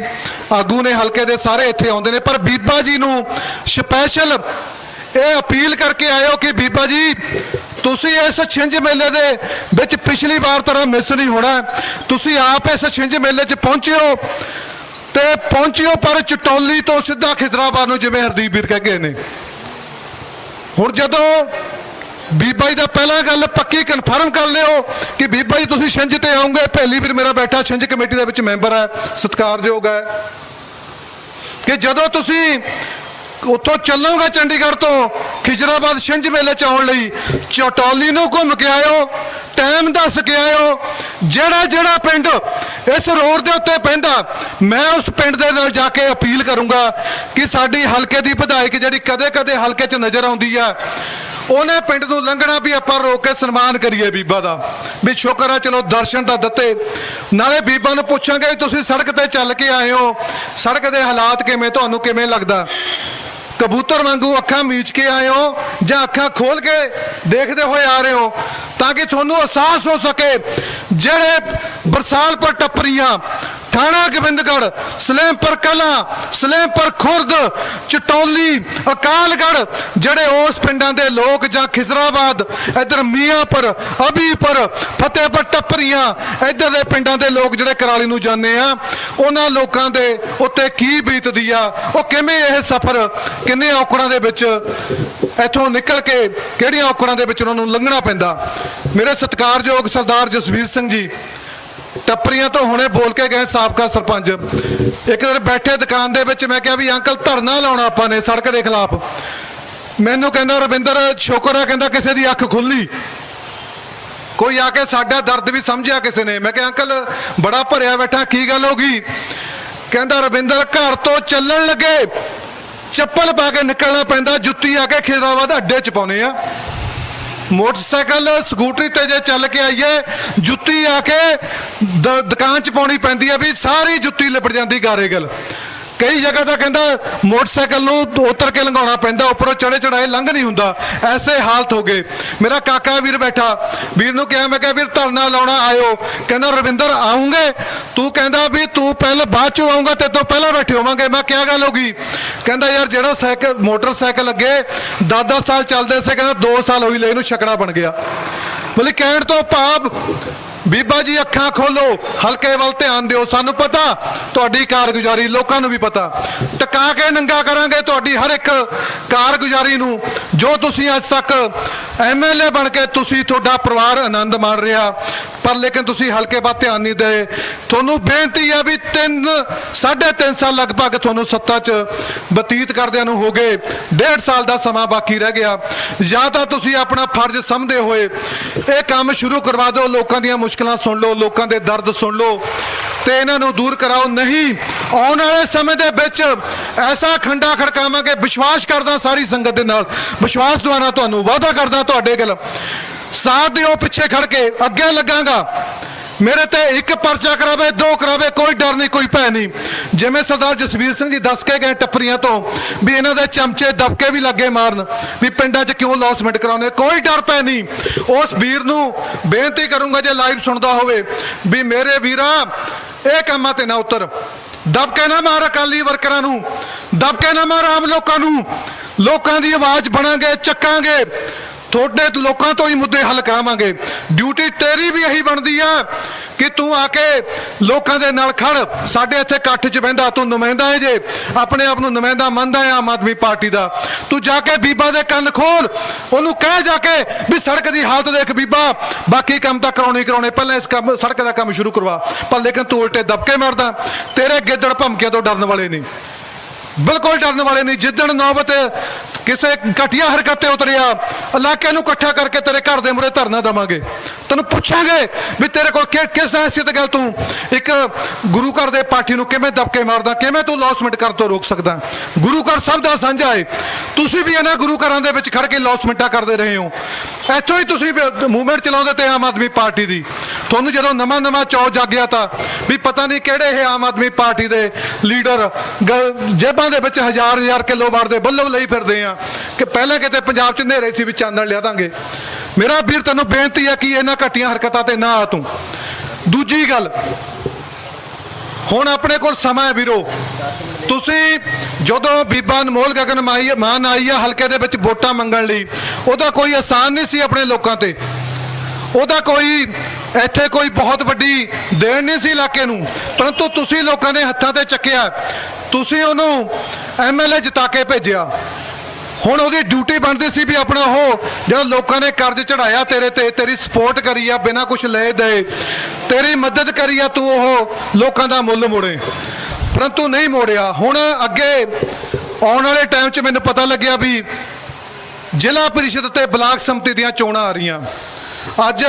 ਆਗੂ ਨੇ ਹਲਕੇ ਦੇ ਸਾਰੇ ਇੱਥੇ ਆਉਂਦੇ ਨੇ। ਪਰ ਬੀਬਾ ਜੀ ਨੂੰ ਸਪੈਸ਼ਲ ਇਹ ਅਪੀਲ ਕਰਕੇ ਆਇਓ ਕਿ ਬੀਬਾ ਜੀ, ਤੁਸੀਂ ਇਸ ਛਿੰਝ ਮੇਲੇ ਦੇ ਵਿੱਚ ਪਿਛਲੀ ਵਾਰ ਤਰ੍ਹਾਂ ਮਿਸ ਨਹੀਂ ਹੋਣਾ। ਤੁਸੀਂ ਆਪ ਇਸ ਛਿੰਝ ਮੇਲੇ 'ਚ ਪਹੁੰਚਿਓ ਤੇ ਪਹੁੰਚਿਓ, ਪਰ ਚਟੋਲੀ ਤੋਂ ਸਿੱਧਾ ਖਿਜ਼ਰਾਬਾਦ ਨੂੰ ਜਿਵੇਂ ਹਰਦੀਪ ਵੀਰ ਕਹਿ ਗਏ ਨੇ। ਹੁਣ ਜਦੋਂ ਬੀਬਾ ਜੀ ਦਾ ਪਹਿਲਾਂ ਗੱਲ ਪੱਕੀ ਕਨਫਰਮ ਕਰ ਲਿਓ ਕਿ ਬੀਬਾ ਜੀ ਤੁਸੀਂ ਛਿੰਝ ਤੇ ਆਉਂਗੇ ਪਹਿਲੀ ਵੀਰ ਮੇਰਾ ਬੈਠਾ, ਛਿੰਝ ਕਮੇਟੀ ਦੇ ਵਿੱਚ ਮੈਂਬਰ ਹੈ, ਸਤਿਕਾਰਯੋਗ ਹੈ। ਕਿ ਜਦੋਂ ਤੁਸੀਂ ਉੱਥੋਂ ਚੱਲੋਗੇ ਚੰਡੀਗੜ੍ਹ ਤੋਂ ਖਿਜਰਾਬਾਦ ਛਿੰਝ ਮੇਲੇ ਚ ਆਉਣ ਲਈ, ਚਟੌਲੀ ਨੂੰ ਘੁੰਮ ਕੇ ਆਇਓ ਟਾਈਮ ਦੱਸ ਕੇ ਆਇਓ, ਜਿਹੜਾ ਜਿਹੜਾ ਪਿੰਡ ਇਸ ਰੋਡ ਦੇ ਉੱਤੇ ਪੈਂਦਾ, ਮੈਂ ਉਸ ਪਿੰਡ ਦੇ ਨਾਲ ਜਾ ਕੇ ਅਪੀਲ ਕਰੂੰਗਾ ਕਿ ਸਾਡੀ ਹਲਕੇ ਦੀ ਵਿਧਾਇਕ ਜਿਹੜੀ ਕਦੇ-ਕਦੇ ਹਲਕੇ 'ਚ ਨਜ਼ਰ ਆਉਂਦੀ ਆ ਉਹਨੇ ਪਿੰਡ ਨੂੰ ਲੰਘਣਾ ਵੀ ਆਪਾਂ ਰੋਕ ਕੇ ਸਨਮਾਨ ਕਰੀਏ ਬੀਬਾ ਦਾ। ਵੀ ਸ਼ੁਕਰ ਆ ਚਲੋ ਦਰਸ਼ਨ ਤਾਂ ਦਿੱਤੇ। ਨਾਲੇ ਬੀਬਾ ਨੂੰ ਪੁੱਛਾਂਗੇ ਵੀ ਤੁਸੀਂ ਸੜਕ ਤੇ ਚੱਲ ਕੇ ਆਏ ਹੋ। ਸੜਕ ਦੇ ਹਾਲਾਤ ਕਿਵੇਂ, ਤੁਹਾਨੂੰ ਕਿਵੇਂ ਲੱਗਦਾ? ਕਬੂਤਰ ਵਾਂਗੂ ਅੱਖਾਂ ਮੀਚ ਕੇ ਆਏ ਹੋ ਜਾਂ ਅੱਖਾਂ ਖੋਲ ਕੇ ਦੇਖਦੇ ਹੋਏ ਆ ਰਹੇ ਹੋ ਤਾਂ ਕਿ ਤੁਹਾਨੂੰ ਅਹਿਸਾਸ ਹੋ ਸਕੇ ਜਿਹੜੇ ਬਰਸਾਲਪੁਰ ਟੱਪਰੀਆਂ, ਥਾਣਾ ਗੋਬਿੰਦਗੜ੍ਹ, ਸਲੇਮਪੁਰ ਕਲਾਂ, ਸਲੇਮਪੁਰ ਖੁਰਦ, ਚਟੌਲੀ, ਅਕਾਲਗੜ੍ਹ, ਜਿਹੜੇ ਉਸ ਪਿੰਡਾਂ ਦੇ ਲੋਕ ਜਾਂ ਖਿਜ਼ਰਾਬਾਦ ਇਧਰ ਮੀਆਂਪੁਰ, ਅਬੀਪੁਰ, ਫਤਿਹਪੁਰ ਟੱਪਰੀਆਂ, ਇਧਰ ਦੇ ਪਿੰਡਾਂ ਦੇ ਲੋਕ ਜਿਹੜੇ ਕਰਾਲੀ ਨੂੰ ਜਾਂਦੇ ਆ, ਉਹਨਾਂ ਲੋਕਾਂ ਦੇ ਉੱਤੇ ਕੀ ਬੀਤਦੀ ਆ, ਉਹ ਕਿਵੇਂ ਇਹ ਸਫ਼ਰ ਕਿੰਨੇ ਔਕੜਾਂ ਦੇ ਵਿੱਚ ਇੱਥੋਂ ਨਿਕਲ ਕੇ ਕਿਹੜੀਆਂ ਔਕੜਾਂ ਦੇ ਵਿੱਚ ਉਹਨਾਂ ਨੂੰ ਲੰਘਣਾ ਪੈਂਦਾ? ਮੇਰੇ ਸਤਿਕਾਰਯੋਗ ਸਰਦਾਰ ਜਸਵੀਰ ਸਿੰਘ ਜੀ, ਟੱਪਰੀਆਂ ਤੋਂ ਹੁਣੇ ਬੋਲ ਕੇ ਗਏ ਸਾਬਕਾ ਸਰਪੰਚ। ਇੱਕ ਦਿਨ ਬੈਠੇ ਦੁਕਾਨ ਦੇ ਵਿੱਚ ਮੈਂ ਕਿਹਾ ਵੀ ਅੰਕਲ ਧਰਨਾ ਲਾਉਣਾ ਆਪਾਂ ਨੇ ਸੜਕ ਦੇ ਖਿਲਾਫ। ਮੈਨੂੰ ਕਹਿੰਦਾ, ਰਵਿੰਦਰ, ਸ਼ੁਕਰ ਆ ਕਹਿੰਦਾ ਕਿਸੇ ਦੀ ਅੱਖ ਖੁੱਲੀ ਕੋਈ ਆ ਕੇ ਸਾਡਾ ਦਰਦ ਵੀ ਸਮਝਿਆ ਕਿਸੇ ਨੇ? ਮੈਂ ਕਿਹਾ, ਅੰਕਲ, ਬੜਾ ਭਰਿਆ ਬੈਠਾ, ਕੀ ਗੱਲ ਹੋ ਗਈ? ਕਹਿੰਦਾ, ਰਵਿੰਦਰ, ਘਰ ਤੋਂ ਚੱਲਣ ਲੱਗੇ। ਚੱਪਲ ਪਾ ਕੇ ਨਿਕਲਣਾ ਪੈਂਦਾ, ਜੁੱਤੀ ਆ ਕੇ ਖੇਰਾਬਾਦ ਅੱਡੇ ਚ ਪਾਉਨੇ ਆ। ਮੋਟਰਸਾਈਕਲ, ਸਕੂਟਰੀ ਤੇ ਜੇ ਚੱਲ ਕੇ ਆਈਏ, ਜੁੱਤੀ ਆ ਕੇ ਦ- ਦੁਕਾਨ ਚ ਪਾਉਣੀ ਪੈਂਦੀ ਆ ਵੀ ਸਾਰੀ ਜੁੱਤੀ ਲਿਪਟ ਜਾਂਦੀ ਗਾਰੇ ਗਲ ਕਈ ਜਗ੍ਹਾ ਤਾਂ ਕਹਿੰਦਾ ਮੋਟਰਸਾਈਕਲ ਨੂੰ ਉਤਰ ਕੇ ਲੰਘਾਉਣਾ ਪੈਂਦਾ, ਉੱਪਰੋਂ ਚੜੇ ਚੜਾਏ ਲੰਘ ਨਹੀਂ ਹੁੰਦਾ। ਐਸੇ ਹਾਲਤ ਹੋ ਗਏ। ਮੇਰਾ ਕਾਕਾ ਵੀਰ ਬੈਠਾ। ਵੀਰ ਨੂੰ ਕਿਹਾ, ਮੈਂ ਕਿਹਾ, ਵੀਰ, ਧਰਨਾ ਲਾਉਣਾ, ਆਇਓ। ਕਹਿੰਦਾ, ਰਵਿੰਦਰ, ਆਉਂਗੇ? ਤੂੰ ਕਹਿੰਦਾ ਵੀ ਤੂੰ ਪਹਿਲਾਂ ਬਾਅਦ ਚੋਂ ਆਉਂਗਾ ਤੇ ਤੋਂ ਪਹਿਲਾਂ ਬੈਠੇ ਹੋਵਾਂਗੇ। ਮੈਂ ਕਿਹਾ ਗੱਲ ਹੋ ਗਈ? ਕਹਿੰਦਾ, ਯਾਰ, ਜਿਹੜਾ ਸਾਈਕਲ, ਮੋਟਰਸਾਈਕਲ ਅੱਗੇ 10-10 ਸਾਲ ਚੱਲਦੇ ਸੀ, ਕਹਿੰਦਾ 2 ਸਾਲ ਹੋਈ ਲੈ ਇਹਨੂੰ ਛਕੜਾ ਬਣ ਗਿਆ। ਮਤਲਬ ਕਹਿਣ ਤੋਂ ਭਾਵ ਬੀਬਾ ਜੀ, ਅੱਖਾਂ ਖੋਲੋ, ਹਲਕੇ ਵੱਲ ਧਿਆਨ ਦਿਓ। ਸਾਨੂੰ ਪਤਾ, ਤੁਹਾਡੀ ਕਾਰਗੁਜ਼ਾਰੀ ਲੋਕਾਂ ਨੂੰ ਵੀ ਪਤਾ। ਟਿਕਾ ਕੇ ਨੰਗਾ ਕਰਾਂਗੇ ਤੁਹਾਡੀ ਹਰ ਇੱਕ ਕਾਰਗੁਜ਼ਾਰੀ ਨੂੰ। ਜੋ ਤੁਸੀਂ ਅੱਜ ਤੱਕ ਐਮਐਲਏ ਬਣ ਕੇ ਤੁਸੀਂ ਤੁਹਾਡਾ ਪਰਿਵਾਰ ਆਨੰਦ ਮਾਣ ਰਿਹਾ ਪਰ ਲੇਕਿਨ ਤੁਸੀਂ ਹਲਕੇ ਵੱਲ ਧਿਆਨ ਨਹੀਂ ਦੇ। ਤੁਹਾਨੂੰ ਬੇਨਤੀ ਹੈ ਵੀ 3 3.5 ਸਾਲ ਲਗਭਗ ਤੁਹਾਨੂੰ ਸੱਤਾ 'ਚ ਬਤੀਤ ਕਰਦਿਆਂ ਨੂੰ ਹੋ ਗਏ। ਡੇਢ ਸਾਲ ਦਾ ਸਮਾਂ ਬਾਕੀ ਰਹਿ ਗਿਆ। ਜਾਂ ਤਾਂ ਤੁਸੀਂ ਆਪਣਾ ਫਰਜ਼ ਸਮਝਦੇ ਹੋਏ ਇਹ ਕੰਮ ਸ਼ੁਰੂ ਕਰਵਾ ਦਿਓ, ਲੋਕਾਂ ਦੀਆਂ ਮੁਸ਼ਕਲਾਂ ਸੁਣ ਲਓ, ਲੋਕਾਂ ਦੇ ਦਰਦ ਸੁਣ ਲਓ ਤੇ ਇਹਨਾਂ ਨੂੰ ਦੂਰ ਕਰਾਓ। ਨਹੀਂ, ਆਉਣ ਵਾਲੇ ਸਮੇਂ ਦੇ ਵਿੱਚ ਐਸਾ ਖੰਡਾ ਖੜਕਾਵਾਂਗੇ, ਵਿਸ਼ਵਾਸ ਕਰਦਾ ਸਾਰੀ ਸੰਗਤ ਦੇ ਨਾਲ। ਵਿਸ਼ਵਾਸ ਦੁਆਰਾ ਤੁਹਾਨੂੰ ਵਾਅਦਾ ਕਰਦਾ ਤੁਹਾਡੇ ਗੱਲ ਸਾਥ ਦਿਓ ਪਿੱਛੇ ਖੜ ਕੇ, ਅੱਗੇ ਲੱਗਾਂਗਾ। ਮੇਰੇ ਤੇ ਇੱਕ ਪਰਚਾ ਕਰਾਵੇ, ਦੋ ਕਰਾਵੇ, ਕੋਈ ਡਰ ਨਹੀਂ, ਕੋਈ ਭੈ ਨਹੀਂ। ਜਿਵੇਂ ਸਰਦਾਰ ਜਸਵੀਰ ਸਿੰਘ ਜੀ ਦੱਸ ਕੇ ਗਏ ਟੱਪਰੀਆਂ ਤੋਂ ਵੀ ਇਹਨਾਂ ਦੇ ਚਮਚੇ ਦਬਕੇ ਵੀ ਲੱਗੇ ਮਾਰਨ, ਵੀ ਪਿੰਡਾਂ 'ਚ ਕਿਉਂ ਲੌਸਮੈਂਟ ਕਰਾਉਂਦੇ? ਕੋਈ ਡਰ ਭੈ ਨਹੀਂ। ਉਸ ਵੀਰ ਨੂੰ ਬੇਨਤੀ ਕਰੂੰਗਾ ਜੇ ਲਾਈਵ ਸੁਣਦਾ ਹੋਵੇ ਵੀ ਮੇਰੇ ਵੀਰਾ, ਇਹ ਕੰਮਾਂ ਤੇ ਨਾ ਉਤਰ। ਦਬਕੇ ਨਾ ਮਾਰ ਅਕਾਲੀ ਵਰਕਰਾਂ ਨੂੰ, ਦਬਕੇ ਨਾ ਮਾਰ ਆਮ ਲੋਕਾਂ ਨੂੰ। ਲੋਕਾਂ ਦੀ ਆਵਾਜ਼ ਬਣਾਂਗੇ, ਚੱਕਾਂਗੇ। ਤੁਹਾਡੇ ਲੋਕਾਂ ਤੋਂ ਹੀ ਮੁੱਦੇ ਹੱਲ ਕਰਾਵਾਂਗੇ। ਡਿਊਟੀ ਤੇਰੀ ਵੀ ਇਹੀ ਬਣਦੀ ਆ ਕਿ ਤੂੰ ਆ ਕੇ ਲੋਕਾਂ ਦੇ ਨਾਲ ਖੜ। ਸਾਡੇ ਇੱਥੇ ਇਕੱਠ 'ਚ ਬਹਿੰਦਾ, ਤੂੰ ਨੁਮਾਇੰਦਾ ਹੈ ਜੇ। ਆਪਣੇ ਆਪ ਨੂੰ ਨੁਮਾਇੰਦਾ ਮੰਨਦਾ ਹੈ ਆਮ ਆਦਮੀ ਪਾਰਟੀ ਦਾ। ਤੂੰ ਜਾ ਕੇ ਬੀਬਾ ਦੇ ਕੰਨ ਖੋਲ। ਉਹਨੂੰ ਕਹਿ ਜਾ ਕੇ ਵੀ ਸੜਕ ਦੀ ਹਾਲਤ ਦੇਖ ਬੀਬਾ। ਬਾਕੀ ਕੰਮ ਤਾਂ ਕਰਾਉਣੇ ਕਰਾਉਣੇ। ਪਹਿਲਾਂ ਇਸ ਕੰਮ, ਸੜਕ ਦਾ ਕੰਮ ਸ਼ੁਰੂ ਕਰਵਾ। ਪਰ ਲੇਕਿਨ ਤੂੰ ਉਲਟੇ ਦਬਕੇ ਮਾਰਦਾ। ਤੇਰੇ ਗਿੱਦੜ ਭਮਕਿਆਂ ਤੋਂ ਡਰਨ ਵਾਲੇ ਨਹੀਂ। ਬਿਲਕੁਲ ਡਰਨ ਵਾਲੇ ਨਹੀਂ। ਜਿੱਦਣ ਨੌਬਤ ਕਿਸੇ ਘਟੀਆ ਹਰਕਤ ਤੇ ਉਤਰਿਆ, ਇਲਾਕੇ ਨੂੰ ਇਕੱਠਾ ਕਰਕੇ ਤੇਰੇ ਘਰ ਦੇ ਮੂਹਰੇ ਧਰਨਾ ਦਵਾਂਗੇ। ਤੈਨੂੰ ਪੁੱਛਾਂਗੇ ਵੀ ਤੇਰੇ ਕੋਲ ਕਿਸ ਹੈਸੀਅਤ ਗੱਲ ਤੂੰ? ਇੱਕ ਗੁਰੂ ਘਰ ਦੇ ਪਾਠੀ ਨੂੰ ਕਿਵੇਂ ਦਬਕੇ ਮਾਰਦਾ, ਕਿਵੇਂ ਤੂੰ ਲੌਸਮੈਂਟ ਕਰ ਤੋਂ ਰੋਕ ਸਕਦਾ? ਗੁਰੂ ਘਰ ਸਭ ਦਾ ਸਾਂਝਾ ਏ। ਤੁਸੀਂ ਵੀ ਇਹਨਾਂ ਗੁਰੂ ਘਰਾਂ ਦੇ ਵਿੱਚ ਖੜ ਕੇ ਲੌਸਮੈਂਟਾਂ ਕਰਦੇ ਰਹੇ ਹੋ। ਇੱਥੋਂ ਹੀ ਤੁਸੀਂ ਮੂਵਮੈਂਟ ਚਲਾਉਂਦੇ ਤੇ ਆਮ ਆਦਮੀ ਪਾਰਟੀ ਦੀ। ਤੁਹਾਨੂੰ ਜਦੋਂ ਨਵਾਂ ਨਵਾਂ ਚੌ ਜਾਗਿਆ ਤਾਂ ਵੀ ਪਤਾ ਨਹੀਂ ਕਿਹੜੇ ਇਹ ਆਮ ਆਦਮੀ ਪਾਰਟੀ ਦੇ ਲੀਡਰ ਜੇਬਾਂ ਦੇ ਵਿੱਚ ਹਜ਼ਾਰ ਹਜ਼ਾਰ ਕਿਲੋ ਵਾਰ ਦੇ ਬੱਲਬ ਲਈ ਫਿਰਦੇ ਆ। ਕਿ ਪਹਿਲਾਂ ਕਿਤੇ ਪੰਜਾਬ 'ਚ ਹਨੇਰੇ ਸੀ ਵੀ ਚਾਨਣ ਲਿਆ ਦਾਂਗੇ। ਮੇਰਾ ਵੀਰ, ਤੈਨੂੰ ਬੇਨਤੀ ਆ ਕਿ ਇਹਨਾਂ ਘਟੀਆਂ ਹਰਕਤਾਂ ਤੇ ਨਾ ਆ ਤੂੰ। ਦੂਜੀ ਗੱਲ, ਹੁਣ ਆਪਣੇ ਕੋਲ ਸਮਾਂ ਹੈ ਵੀਰੋ। ਤੁਸੀਂ ਜਦੋਂ ਬੀਬਾ ਅਨਮੋਲ ਗਗਨ ਮਾਈ ਮਾਨ ਆਈ ਆ ਹਲਕੇ ਦੇ ਵਿੱਚ ਵੋਟਾਂ ਮੰਗਣ ਲਈ, ਉਹਦਾ ਕੋਈ ਆਸਾਨ ਨਹੀਂ ਸੀ ਆਪਣੇ ਲੋਕਾਂ ਤੇ। ਉਹਦਾ ਕੋਈ ਇੱਥੇ ਕੋਈ ਬਹੁਤ ਵੱਡੀ ਦੇਣ ਨਹੀਂ ਸੀ ਇਲਾਕੇ ਨੂੰ। ਪਰੰਤੂ ਤੁਸੀਂ ਲੋਕਾਂ ਨੇ ਹੱਥਾਂ ਤੇ ਚੱਕਿਆ। ਤੁਸੀਂ ਉਹਨੂੰ ਐਮਐਲਏ ਜਿਤਾ ਕੇ ਭੇਜਿਆ। ਹੁਣ ਉਹਦੀ ਡਿਊਟੀ ਬਣਦੀ ਸੀ ਵੀ ਆਪਣਾ ਉਹ ਜਿਹੜਾ ਲੋਕਾਂ ਨੇ ਕਰਜ਼ ਚੜਾਇਆ ਤੇਰੇ ਤੇ, ਤੇਰੀ ਸਪੋਰਟ ਕਰੀ ਆ, ਬਿਨਾਂ ਕੁਝ ਲਏ ਦੇ, ਤੇਰੀ ਮਦਦ ਕਰੀ ਆ ਤੂੰ ਉਹ ਲੋਕਾਂ ਦਾ ਮੁੱਲ ਮੋੜੇ। ਪਰੰਤੂ ਨਹੀਂ ਮੋੜਿਆ। ਹੁਣ ਅੱਗੇ ਆਉਣ ਵਾਲੇ ਟਾਈਮ 'ਚ ਮੈਨੂੰ ਪਤਾ ਲੱਗਿਆ ਵੀ ਜ਼ਿਲ੍ਹਾ ਪਰਿਸ਼ਦ ਤੇ ਬਲਾਕ ਸੰਮਤੀ ਦੀਆਂ ਚੋਣਾਂ ਆ ਰਹੀਆਂ। ਅੱਜ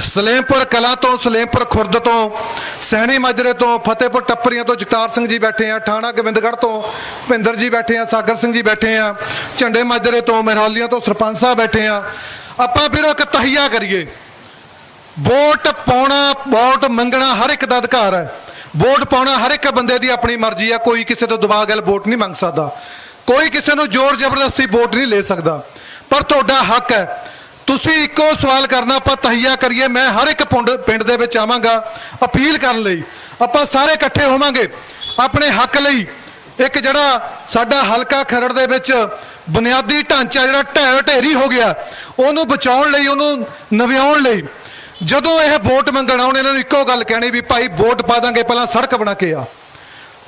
ਸਲੇਮਪੁਰ ਕਲਾ ਤੋਂ, ਸਲੇਮਪੁਰ ਖੁਰਦ ਤੋਂ, ਸੈਣੀ ਮਾਜਰੇ ਤੋਂ, ਫਤਿਹਪੁਰ ਟੱਪਰੀਆਂ ਤੋਂ ਜਗਤਾਰ ਸਿੰਘ ਜੀ ਬੈਠੇ ਆ, ਠਾਣਾ ਗੋਬਿੰਦਗੜ੍ਹ ਤੋਂ ਭਿੰਦਰ ਜੀ ਬੈਠੇ ਆ, ਸਾਗਰ ਸਿੰਘ ਜੀ ਬੈਠੇ ਆ, ਝੰਡੇ ਮਾਜਰੇ ਤੋਂ, ਮਹਿਰਾਲੀਆਂ ਤੋਂ ਸਰਪੰਚ ਸਾਹਿਬ ਬੈਠੇ ਆ। ਆਪਾਂ ਫਿਰ ਇੱਕ ਤਹੀਆ ਕਰੀਏ। ਵੋਟ ਪਾਉਣਾ, ਵੋਟ ਮੰਗਣਾ ਹਰ ਇੱਕ ਦਾ ਅਧਿਕਾਰ ਹੈ। ਵੋਟ ਪਾਉਣਾ ਹਰ ਇੱਕ ਬੰਦੇ ਦੀ ਆਪਣੀ ਮਰਜ਼ੀ ਹੈ ਕੋਈ ਕਿਸੇ ਤੋਂ ਦਬਾਅ ਗੱਲ ਵੋਟ ਨਹੀਂ ਮੰਗ ਸਕਦਾ। ਕੋਈ ਕਿਸੇ ਨੂੰ ਜ਼ੋਰ ਜ਼ਬਰਦਸਤੀ ਵੋਟ ਨਹੀਂ ਲੈ ਸਕਦਾ। ਪਰ ਤੁਹਾਡਾ ਹੱਕ ਹੈ ਤੁਸੀਂ ਇੱਕੋ ਸਵਾਲ ਕਰਨਾ, ਆਪਾਂ ਤਹਈਆ ਕਰੀਏ, ਮੈਂ ਹਰ ਇੱਕ ਪੁੰਡ- ਪਿੰਡ ਦੇ ਵਿੱਚ ਆਵਾਂਗਾ ਅਪੀਲ ਕਰਨ ਲਈ। ਆਪਾਂ ਸਾਰੇ ਇਕੱਠੇ ਹੋਵਾਂਗੇ ਆਪਣੇ ਹੱਕ ਲਈ। ਇੱਕ ਜਿਹੜਾ ਸਾਡਾ ਹਲਕਾ ਖਰੜ ਦੇ ਵਿੱਚ ਬੁਨਿਆਦੀ ਢਾਂਚਾ ਜਿਹੜਾ ਢਹਿ ਢੇਰੀ ਹੋ ਗਿਆ, ਉਹਨੂੰ ਬਚਾਉਣ ਲਈ, ਉਹਨੂੰ ਨਵਿਆਉਣ ਲਈ, ਜਦੋਂ ਇਹ ਵੋਟ ਮੰਗਣ ਆਉਣ, ਇਹਨਾਂ ਨੂੰ ਇੱਕੋ ਗੱਲ ਕਹਿਣੀ ਵੀ ਭਾਈ ਵੋਟ ਪਾ ਦਾਂਗੇ, ਪਹਿਲਾਂ ਸੜਕ ਬਣਾ ਕੇ ਆ।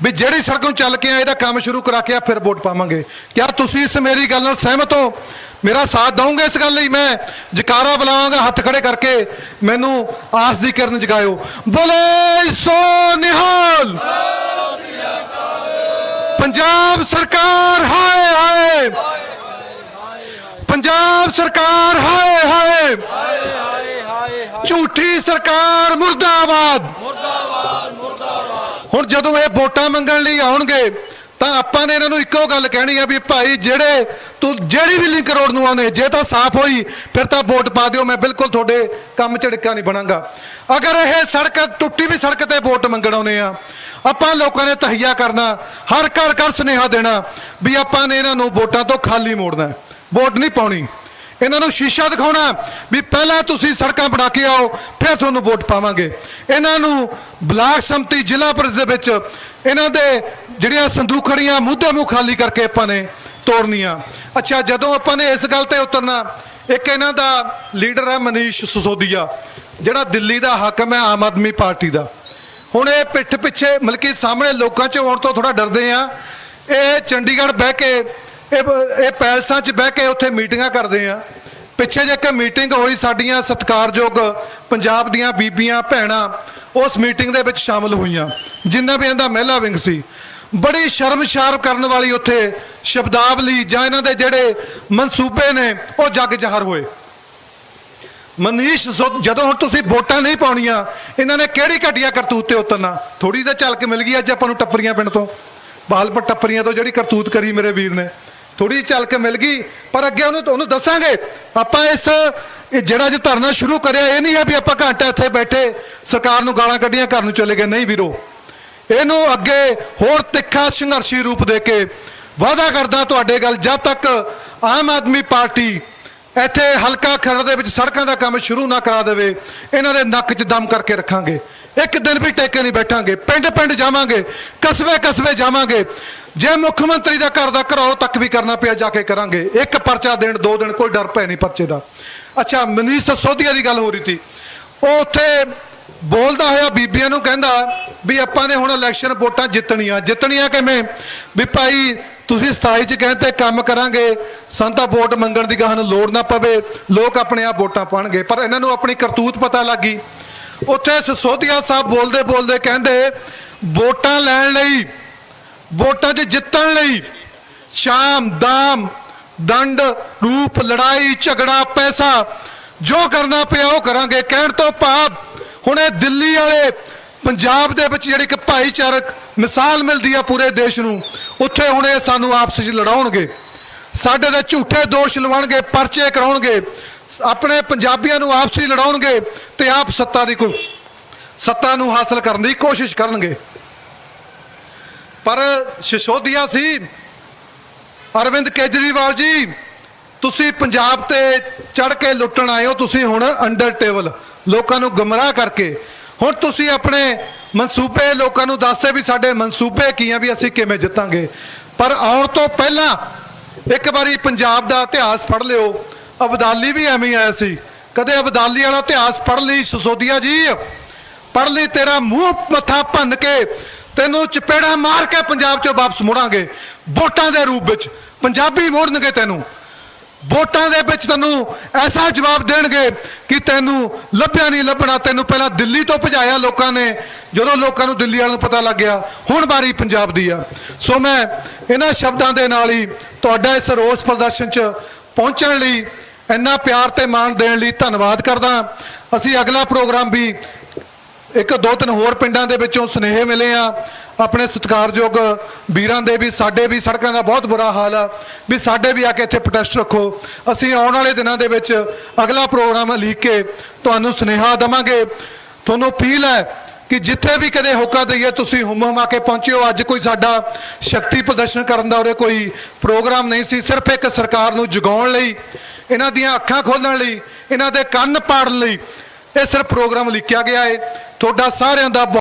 ਵੀ ਜਿਹੜੀ ਸੜਕੋਂ ਚੱਲ ਕੇ ਆ ਇਹਦਾ ਕੰਮ ਸ਼ੁਰੂ ਕਰਾ ਕੇ ਆ, ਫਿਰ ਵੋਟ ਪਾਵਾਂਗੇ। ਕਿਆ ਤੁਸੀਂ ਇਸ ਮੇਰੀ ਗੱਲ ਨਾਲ ਸਹਿਮਤ ਹੋ? ਮੇਰਾ ਸਾਥ ਦਵੋਗੇ ਇਸ ਗੱਲ ਲਈ ਮੈਂ, ਜਕਾਰਾ ਬੁਲਾਵਾਂਗਾ, ਹੱਥ ਖੜੇ ਕਰਕੇ ਮੈਨੂੰ ਆਸ ਦੀ ਕਿਰਨ ਜਗਾਇਓ। ਬੋਲੇ, ਸੋ ਨਿਹਾਲ! ਪੰਜਾਬ ਸਰਕਾਰ, ਹਾਏ ਹਾਏ! ਪੰਜਾਬ ਸਰਕਾਰ, ਹਾਏ ਹਾਏ! ਝੂਠੀ ਸਰਕਾਰ, ਮੁਰਦਾਬਾਦ! ਹੁਣ ਜਦੋਂ ਇਹ ਵੋਟਾਂ ਮੰਗਣ ਲਈ ਆਉਣਗੇ ਤਾਂ ਆਪਾਂ ਨੇ ਇਹਨਾਂ ਨੂੰ ਇੱਕੋ ਗੱਲ ਕਹਿਣੀ ਆ ਵੀ ਭਾਈ ਜਿਹੜੇ ਤੂੰ ਜਿਹੜੀ ਵੀ ਲਿੰਕ ਰੋਡ ਨੂੰ ਆਉਂਦੇ, ਜੇ ਤਾਂ ਸਾਫ਼ ਹੋਈ, ਫਿਰ ਤਾਂ ਵੋਟ ਪਾ ਦਿਓ, ਮੈਂ ਬਿਲਕੁਲ ਤੁਹਾਡੇ ਕੰਮ ਝੜਕਾ ਨਹੀਂ ਬਣਾਂਗਾ। ਅਗਰ ਇਹ ਸੜਕ, ਟੁੱਟੀ ਵੀ ਸੜਕ ਤੇ ਵੋਟ ਮੰਗਣ ਆਉਨੇ ਆ, ਆਪਾਂ ਲੋਕਾਂ ਨੇ ਤਹਈਆ ਕਰਨਾ, ਹਰ ਘਰ ਘਰ ਸੁਨੇਹਾ ਦੇਣਾ ਵੀ ਆਪਾਂ ਨੇ ਇਹਨਾਂ ਨੂੰ ਵੋਟਾਂ ਤੋਂ ਖਾਲੀ ਮੋੜਨਾ ਵੋਟ ਨਹੀਂ ਪਾਉਣੀ। ਇਹਨਾਂ ਨੂੰ ਸ਼ੀਸ਼ਾ ਦਿਖਾਉਣਾ ਵੀ ਪਹਿਲਾਂ ਤੁਸੀਂ ਸੜਕਾਂ ਬਣਾ ਕੇ ਆਓ, ਫਿਰ ਤੁਹਾਨੂੰ ਵੋਟ ਪਾਵਾਂਗੇ। ਇਹਨਾਂ ਨੂੰ ਬਲਾਕ ਸੰਮਤੀ ਜ਼ਿਲ੍ਹਾ ਪਰਿਸ਼ਦ ਵਿੱਚ ਇਹਨਾਂ ਦੇ ਜਿਹੜੀਆਂ ਸੰਦੂਖੜੀਆਂ ਮੁੱਦੇ ਮੂੰਹ ਖਾਲੀ ਕਰਕੇ ਆਪਾਂ ਨੇ ਤੋੜਨੀਆਂ। ਅੱਛਾ, ਜਦੋਂ ਆਪਾਂ ਨੇ ਇਸ ਗੱਲ ਤੇ ਉਤਰਨਾ, ਇੱਕ ਇਹਨਾਂ ਦਾ ਲੀਡਰ ਹੈ ਮਨੀਸ਼ ਸਿਸੋਦੀਆ, ਜਿਹੜਾ ਦਿੱਲੀ ਦਾ ਹਾਕਮ ਹੈ ਆਮ ਆਦਮੀ ਪਾਰਟੀ ਦਾ। ਹੁਣ ਇਹ ਪਿੱਠ ਪਿੱਛੇ ਮਲਕੀ ਸਾਹਮਣੇ ਲੋਕਾਂ 'ਚ ਆਉਣ ਤੋਂ ਥੋੜਾ ਡਰਦੇ ਆ। ਇਹ ਚੰਡੀਗੜ੍ਹ ਬਹਿ ਕੇ, ਇਹ ਇਹ ਪੈਲਸਾਂ 'ਚ ਬਹਿ ਕੇ ਉੱਥੇ ਮੀਟਿੰਗਾਂ ਕਰਦੇ ਆ। ਪਿੱਛੇ ਜੇ ਇੱਕ ਮੀਟਿੰਗ ਹੋਈ, ਸਾਡੀਆਂ ਸਤਿਕਾਰਯੋਗ ਪੰਜਾਬ ਦੀਆਂ ਬੀਬੀਆਂ, ਭੈਣਾਂ, ਉਸ ਮੀਟਿੰਗ ਦੇ ਵਿੱਚ ਸ਼ਾਮਲ ਹੋਈਆਂ। ਜਿੰਨਾ ਵੀ ਇਹਦਾ ਮਹਿਲਾ ਵਿੰਗ ਸੀ ਬੜੀ ਸ਼ਰਮਸ਼ਾਰ ਕਰਨ ਵਾਲੀ ਉੱਥੇ ਸ਼ਬਦਾਵਲੀ ਜਾਂ ਇਹਨਾਂ ਦੇ ਜਿਹੜੇ ਮਨਸੂਬੇ ਨੇ, ਉਹ ਜੱਗ ਜ਼ਹਰ ਹੋਏ। ਮਨੀਸ਼, ਸੋ- ਜਦੋਂ ਹੁਣ ਤੁਸੀਂ ਵੋਟਾਂ ਨਹੀਂ ਪਾਉਣੀਆਂ, ਇਹਨਾਂ ਨੇ ਕਿਹੜੀ ਘਟੀਆ ਕਰਤੂਤ ਤੇ ਉਤਰਨਾ? ਥੋੜੀ ਤਾਂ ਝਲਕ ਮਿਲ ਗਈ, ਅੱਜ ਆਪਾਂ ਨੂੰ ਟੱਪਰੀਆਂ ਪਿੰਡ ਤੋਂ। ਬਾਲਪੁਰ ਟੱਪਰੀਆਂ ਤੋਂ ਜਿਹੜੀ ਕਰਤੂਤ ਕਰੀ ਮੇਰੇ ਵੀਰ ਨੇ। ਥੋੜੀ ਝਲਕ ਮਿਲ ਗਈ, ਪਰ ਅੱਗੇ ਉਹਨੂੰ ਤੁਹਾਨੂੰ ਦੱਸਾਂਗੇ, ਆਪਾਂ ਇਸ ਜਿਹੜਾ ਜੋ ਧਰਨਾ ਸ਼ੁਰੂ ਕਰਿਆ, ਇਹ ਨਹੀਂ ਹੈ ਵੀ ਆਪਾਂ ਘੰਟਾ ਇੱਥੇ ਬੈਠੇ, ਸਰਕਾਰ ਨੂੰ ਗਾਲਾਂ ਕੱਢੀਆਂ, ਘਰ ਨੂੰ ਚਲੇ ਗਏ। ਨਹੀਂ ਵੀਰੋ ਇਹਨੂੰ ਅੱਗੇ ਹੋਰ ਤਿੱਖਾ ਸੰਘਰਸ਼ੀ ਰੂਪ ਦੇ ਕੇ ਵਾਅਦਾ ਕਰਦਾ ਤੁਹਾਡੇ ਗੱਲ, ਜਦ ਤੱਕ ਆਮ ਆਦਮੀ ਪਾਰਟੀ ਇੱਥੇ ਹਲਕਾ ਖਰੜ ਦੇ ਵਿੱਚ ਸੜਕਾਂ ਦਾ ਕੰਮ ਸ਼ੁਰੂ ਨਾ ਕਰਾ ਦੇਵੇ, ਇਹਨਾਂ ਦੇ ਨੱਕ 'ਚ ਦਮ ਕਰਕੇ ਰੱਖਾਂਗੇ। ਇੱਕ ਦਿਨ ਵੀ ਟੇਕੇ ਨਹੀਂ ਬੈਠਾਂਗੇ ਪਿੰਡ ਪਿੰਡ ਜਾਵਾਂਗੇ ਕਸਬੇ ਕਸਬੇ ਜਾਵਾਂਗੇ। ਜੇ ਮੁੱਖ ਮੰਤਰੀ ਦਾ ਘਰ ਦਾ ਘਰਾਓ ਤੱਕ ਵੀ ਕਰਨਾ ਪਿਆ, ਜਾ ਕੇ ਕਰਾਂਗੇ। ਇੱਕ ਪਰਚਾ ਦੇਣ, ਦੋ ਦਿਨ, ਕੋਈ ਡਰ ਪੈ ਨਹੀਂ ਪਰਚੇ ਦਾ। ਅੱਛਾ, ਮਨੀਸ਼ ਸੋਧੀਆ ਦੀ ਗੱਲ ਹੋ ਰਹੀ ਸੀ। ਉਹ ਉੱਥੇ ਬੋਲਦਾ ਹੋਇਆ ਬੀਬੀਆਂ ਨੂੰ ਕਹਿੰਦਾ ਵੀ ਆਪਾਂ ਨੇ ਹੁਣ ਇਲੈਕਸ਼ਨ ਵੋਟਾਂ ਜਿੱਤਣੀਆਂ। ਜਿੱਤਣੀਆਂ ਕਿਵੇਂ? ਵੀ ਭਾਈ, ਤੁਸੀਂ 27 ਚ ਕਹਿੰਦੇ ਕੰਮ ਕਰਾਂਗੇ, ਸਾਨੂੰ ਤਾਂ ਵੋਟ ਮੰਗਣ ਦੀ ਗਾਹ ਨੂੰ ਲੋੜ ਨਾ ਪਵੇ, ਲੋਕ ਆਪਣੇ ਆਪ ਵੋਟਾਂ ਪਾਣਗੇ ਪਰ ਇਹਨਾਂ ਨੂੰ ਆਪਣੀ ਕਰਤੂਤ ਪਤਾ ਲੱਗੀ ਉੱਥੇ ਸਸੋਦੀਆ ਸਾਹਿਬ ਬੋਲਦੇ ਬੋਲਦੇ ਕਹਿੰਦੇ, ਵੋਟਾਂ ਲੈਣ ਲਈ, ਵੋਟਾਂ 'ਚ ਜਿੱਤਣ ਲਈ ਸ਼ਾਮ, ਦਾਮ, ਦੰਡ, ਰੂਪ, ਲੜਾਈ, ਝਗੜਾ, ਪੈਸਾ, ਜੋ ਕਰਨਾ ਪਿਆ ਉਹ ਕਰਾਂਗੇ। ਕਹਿਣ ਤੋਂ ਭਾਵ ਹੁਣ ਇਹ ਦਿੱਲੀ ਵਾਲੇ ਪੰਜਾਬ ਦੇ ਵਿੱਚ ਜਿਹੜੀ ਇੱਕ ਭਾਈਚਾਰਕ ਮਿਸਾਲ ਮਿਲਦੀ ਆ ਪੂਰੇ ਦੇਸ਼ ਨੂੰ, ਉੱਥੇ ਹੁਣ ਇਹ ਸਾਨੂੰ ਆਪਸ ਵਿੱਚ ਲੜਾਉਣਗੇ। ਸਾਡੇ ਦੇ ਝੂਠੇ ਦੋਸ਼ ਲਵਾਉਣਗੇ, ਪਰਚੇ ਕਰਾਉਣਗੇ, ਆਪਣੇ ਪੰਜਾਬੀਆਂ ਨੂੰ ਆਪਸ ਵਿੱਚ ਲੜਾਉਣਗੇ ਤੇ ਆਪ ਸੱਤਾ ਦੀ ਕੋ ਸੱਤਾ ਨੂੰ ਹਾਸਲ ਕਰਨ ਦੀ ਕੋਸ਼ਿਸ਼ ਕਰਨਗੇ। ਪਰ ਸ਼ਿਸ਼ੋਦੀਆ ਸੀ, ਅਰਵਿੰਦ ਕੇਜਰੀਵਾਲ ਜੀ, ਤੁਸੀਂ ਪੰਜਾਬ ਤੇ ਚੜ ਕੇ ਲੁੱਟਣ ਆਏ ਹੋ, ਤੁਸੀਂ ਹੁਣ ਅੰਡਰ ਟੇਬਲ। ਲੋਕਾਂ ਨੂੰ ਗਮਰਾਹ ਕਰਕੇ। ਹੁਣ ਤੁਸੀਂ ਆਪਣੇ ਮਨਸੂਬੇ ਲੋਕਾਂ ਨੂੰ ਦੱਸਦੇ ਵੀ ਸਾਡੇ ਮਨਸੂਬੇ ਕੀ ਆ, ਵੀ ਅਸੀਂ ਕਿਵੇਂ ਜਿੱਤਾਂਗੇ। ਪਰ ਆਉਣ ਤੋਂ ਪਹਿਲਾਂ ਇੱਕ ਵਾਰੀ ਪੰਜਾਬ ਦਾ ਇਤਿਹਾਸ ਪੜ੍ਹ ਲਿਓ। ਅਬਦਾਲੀ ਵੀ ਐਵੇਂ ਆਇਆ ਸੀ। ਕਦੇ ਅਬਦਾਲੀ ਵਾਲਾ ਇਤਿਹਾਸ ਪੜ੍ਹ ਲਈ ਸਸੋਦੀਆ ਜੀ? ਪੜ੍ਹ ਲਈ ਤੇਰਾ ਮੂੰਹ ਮੱਥਾ ਭੰਨ ਕੇ, ਤੈਨੂੰ ਚਪੇੜਾ ਮਾਰ ਕੇ ਪੰਜਾਬ ਚੋਂ ਵਾਪਸ ਮੁੜਾਂਗੇ। ਵੋਟਾਂ ਦੇ ਰੂਪ ਵਿੱਚ ਪੰਜਾਬੀ ਮੋੜਨਗੇ ਤੈਨੂੰ। ਵੋਟਾਂ ਦੇ ਵਿੱਚ ਤੈਨੂੰ ਐਸਾ ਜਵਾਬ ਦੇਣਗੇ ਕਿ ਤੈਨੂੰ ਲੱਭਿਆ ਨਹੀਂ ਲੱਭਣਾ। ਤੈਨੂੰ ਪਹਿਲਾਂ ਦਿੱਲੀ ਤੋਂ ਭਜਾਇਆ ਲੋਕਾਂ ਨੇ। ਜਦੋਂ ਲੋਕਾਂ ਨੂੰ ਦਿੱਲੀ ਵਾਲਿਆਂ ਨੂੰ ਪਤਾ ਲੱਗ ਗਿਆ, ਹੁਣ ਵਾਰੀ ਪੰਜਾਬ ਦੀ ਆ। ਸੋ ਮੈਂ ਇਹਨਾਂ ਸ਼ਬਦਾਂ ਦੇ ਨਾਲ ਹੀ ਤੁਹਾਡਾ ਇਸ ਰੋਸ ਪ੍ਰਦਰਸ਼ਨ 'ਚ ਪਹੁੰਚਣ ਲਈ, ਇੰਨਾ ਪਿਆਰ ਤੇ ਮਾਣ ਦੇਣ ਲਈ ਧੰਨਵਾਦ ਕਰਦਾ। ਅਸੀਂ ਅਗਲਾ ਪ੍ਰੋਗਰਾਮ ਵੀ ਇੱਕ ਦੋ ਤਿੰਨ ਹੋਰ ਪਿੰਡਾਂ ਦੇ ਵਿੱਚੋਂ ਸੁਨੇਹੇ ਮਿਲੇ ਆ। ਆਪਣੇ ਸਤਿਕਾਰਯੋਗ ਵੀਰਾਂ ਦੇ ਵੀ, ਸਾਡੇ ਵੀ, ਸੜਕਾਂ ਦਾ ਬਹੁਤ ਬੁਰਾ ਹਾਲ ਆ ਵੀ ਸਾਡੇ ਵੀ ਆ ਕੇ ਇੱਥੇ ਪ੍ਰੋਟੈਸਟ ਰੱਖੋ। ਅਸੀਂ ਆਉਣ ਵਾਲੇ ਦਿਨਾਂ ਦੇ ਵਿੱਚ ਅਗਲਾ ਪ੍ਰੋਗਰਾਮ ਲਿਖ ਕੇ ਤੁਹਾਨੂੰ ਸੁਨੇਹਾ ਦਵਾਂਗੇ। ਤੁਹਾਨੂੰ ਅਪੀਲ ਹੈ ਕਿ ਜਿੱਥੇ ਵੀ ਕਦੇ ਹੋਕਾ ਦਈਏ, ਤੁਸੀਂ ਹੁਮ ਹੁਮਾ ਕੇ ਪਹੁੰਚਿਓ। ਅੱਜ ਕੋਈ ਸਾਡਾ ਸ਼ਕਤੀ ਪ੍ਰਦਰਸ਼ਨ ਕਰਨ ਦਾ ਉਰੇ ਕੋਈ ਪ੍ਰੋਗਰਾਮ ਨਹੀਂ ਸੀ। ਸਿਰਫ ਇੱਕ ਸਰਕਾਰ ਨੂੰ ਜਗਾਉਣ ਲਈ, ਇਹਨਾਂ ਦੀਆਂ ਅੱਖਾਂ ਖੋਲਣ ਲਈ, ਇਹਨਾਂ ਦੇ ਕੰਨ ਪਾੜਨ ਲਈ ਇਹ ਸਿਰਫ ਪ੍ਰੋਗਰਾਮ ਲਿਖਿਆ ਗਿਆ ਹੈ ਤੁਹਾਡਾ ਸਾਰਿਆਂ ਦਾ ਬਹੁਤ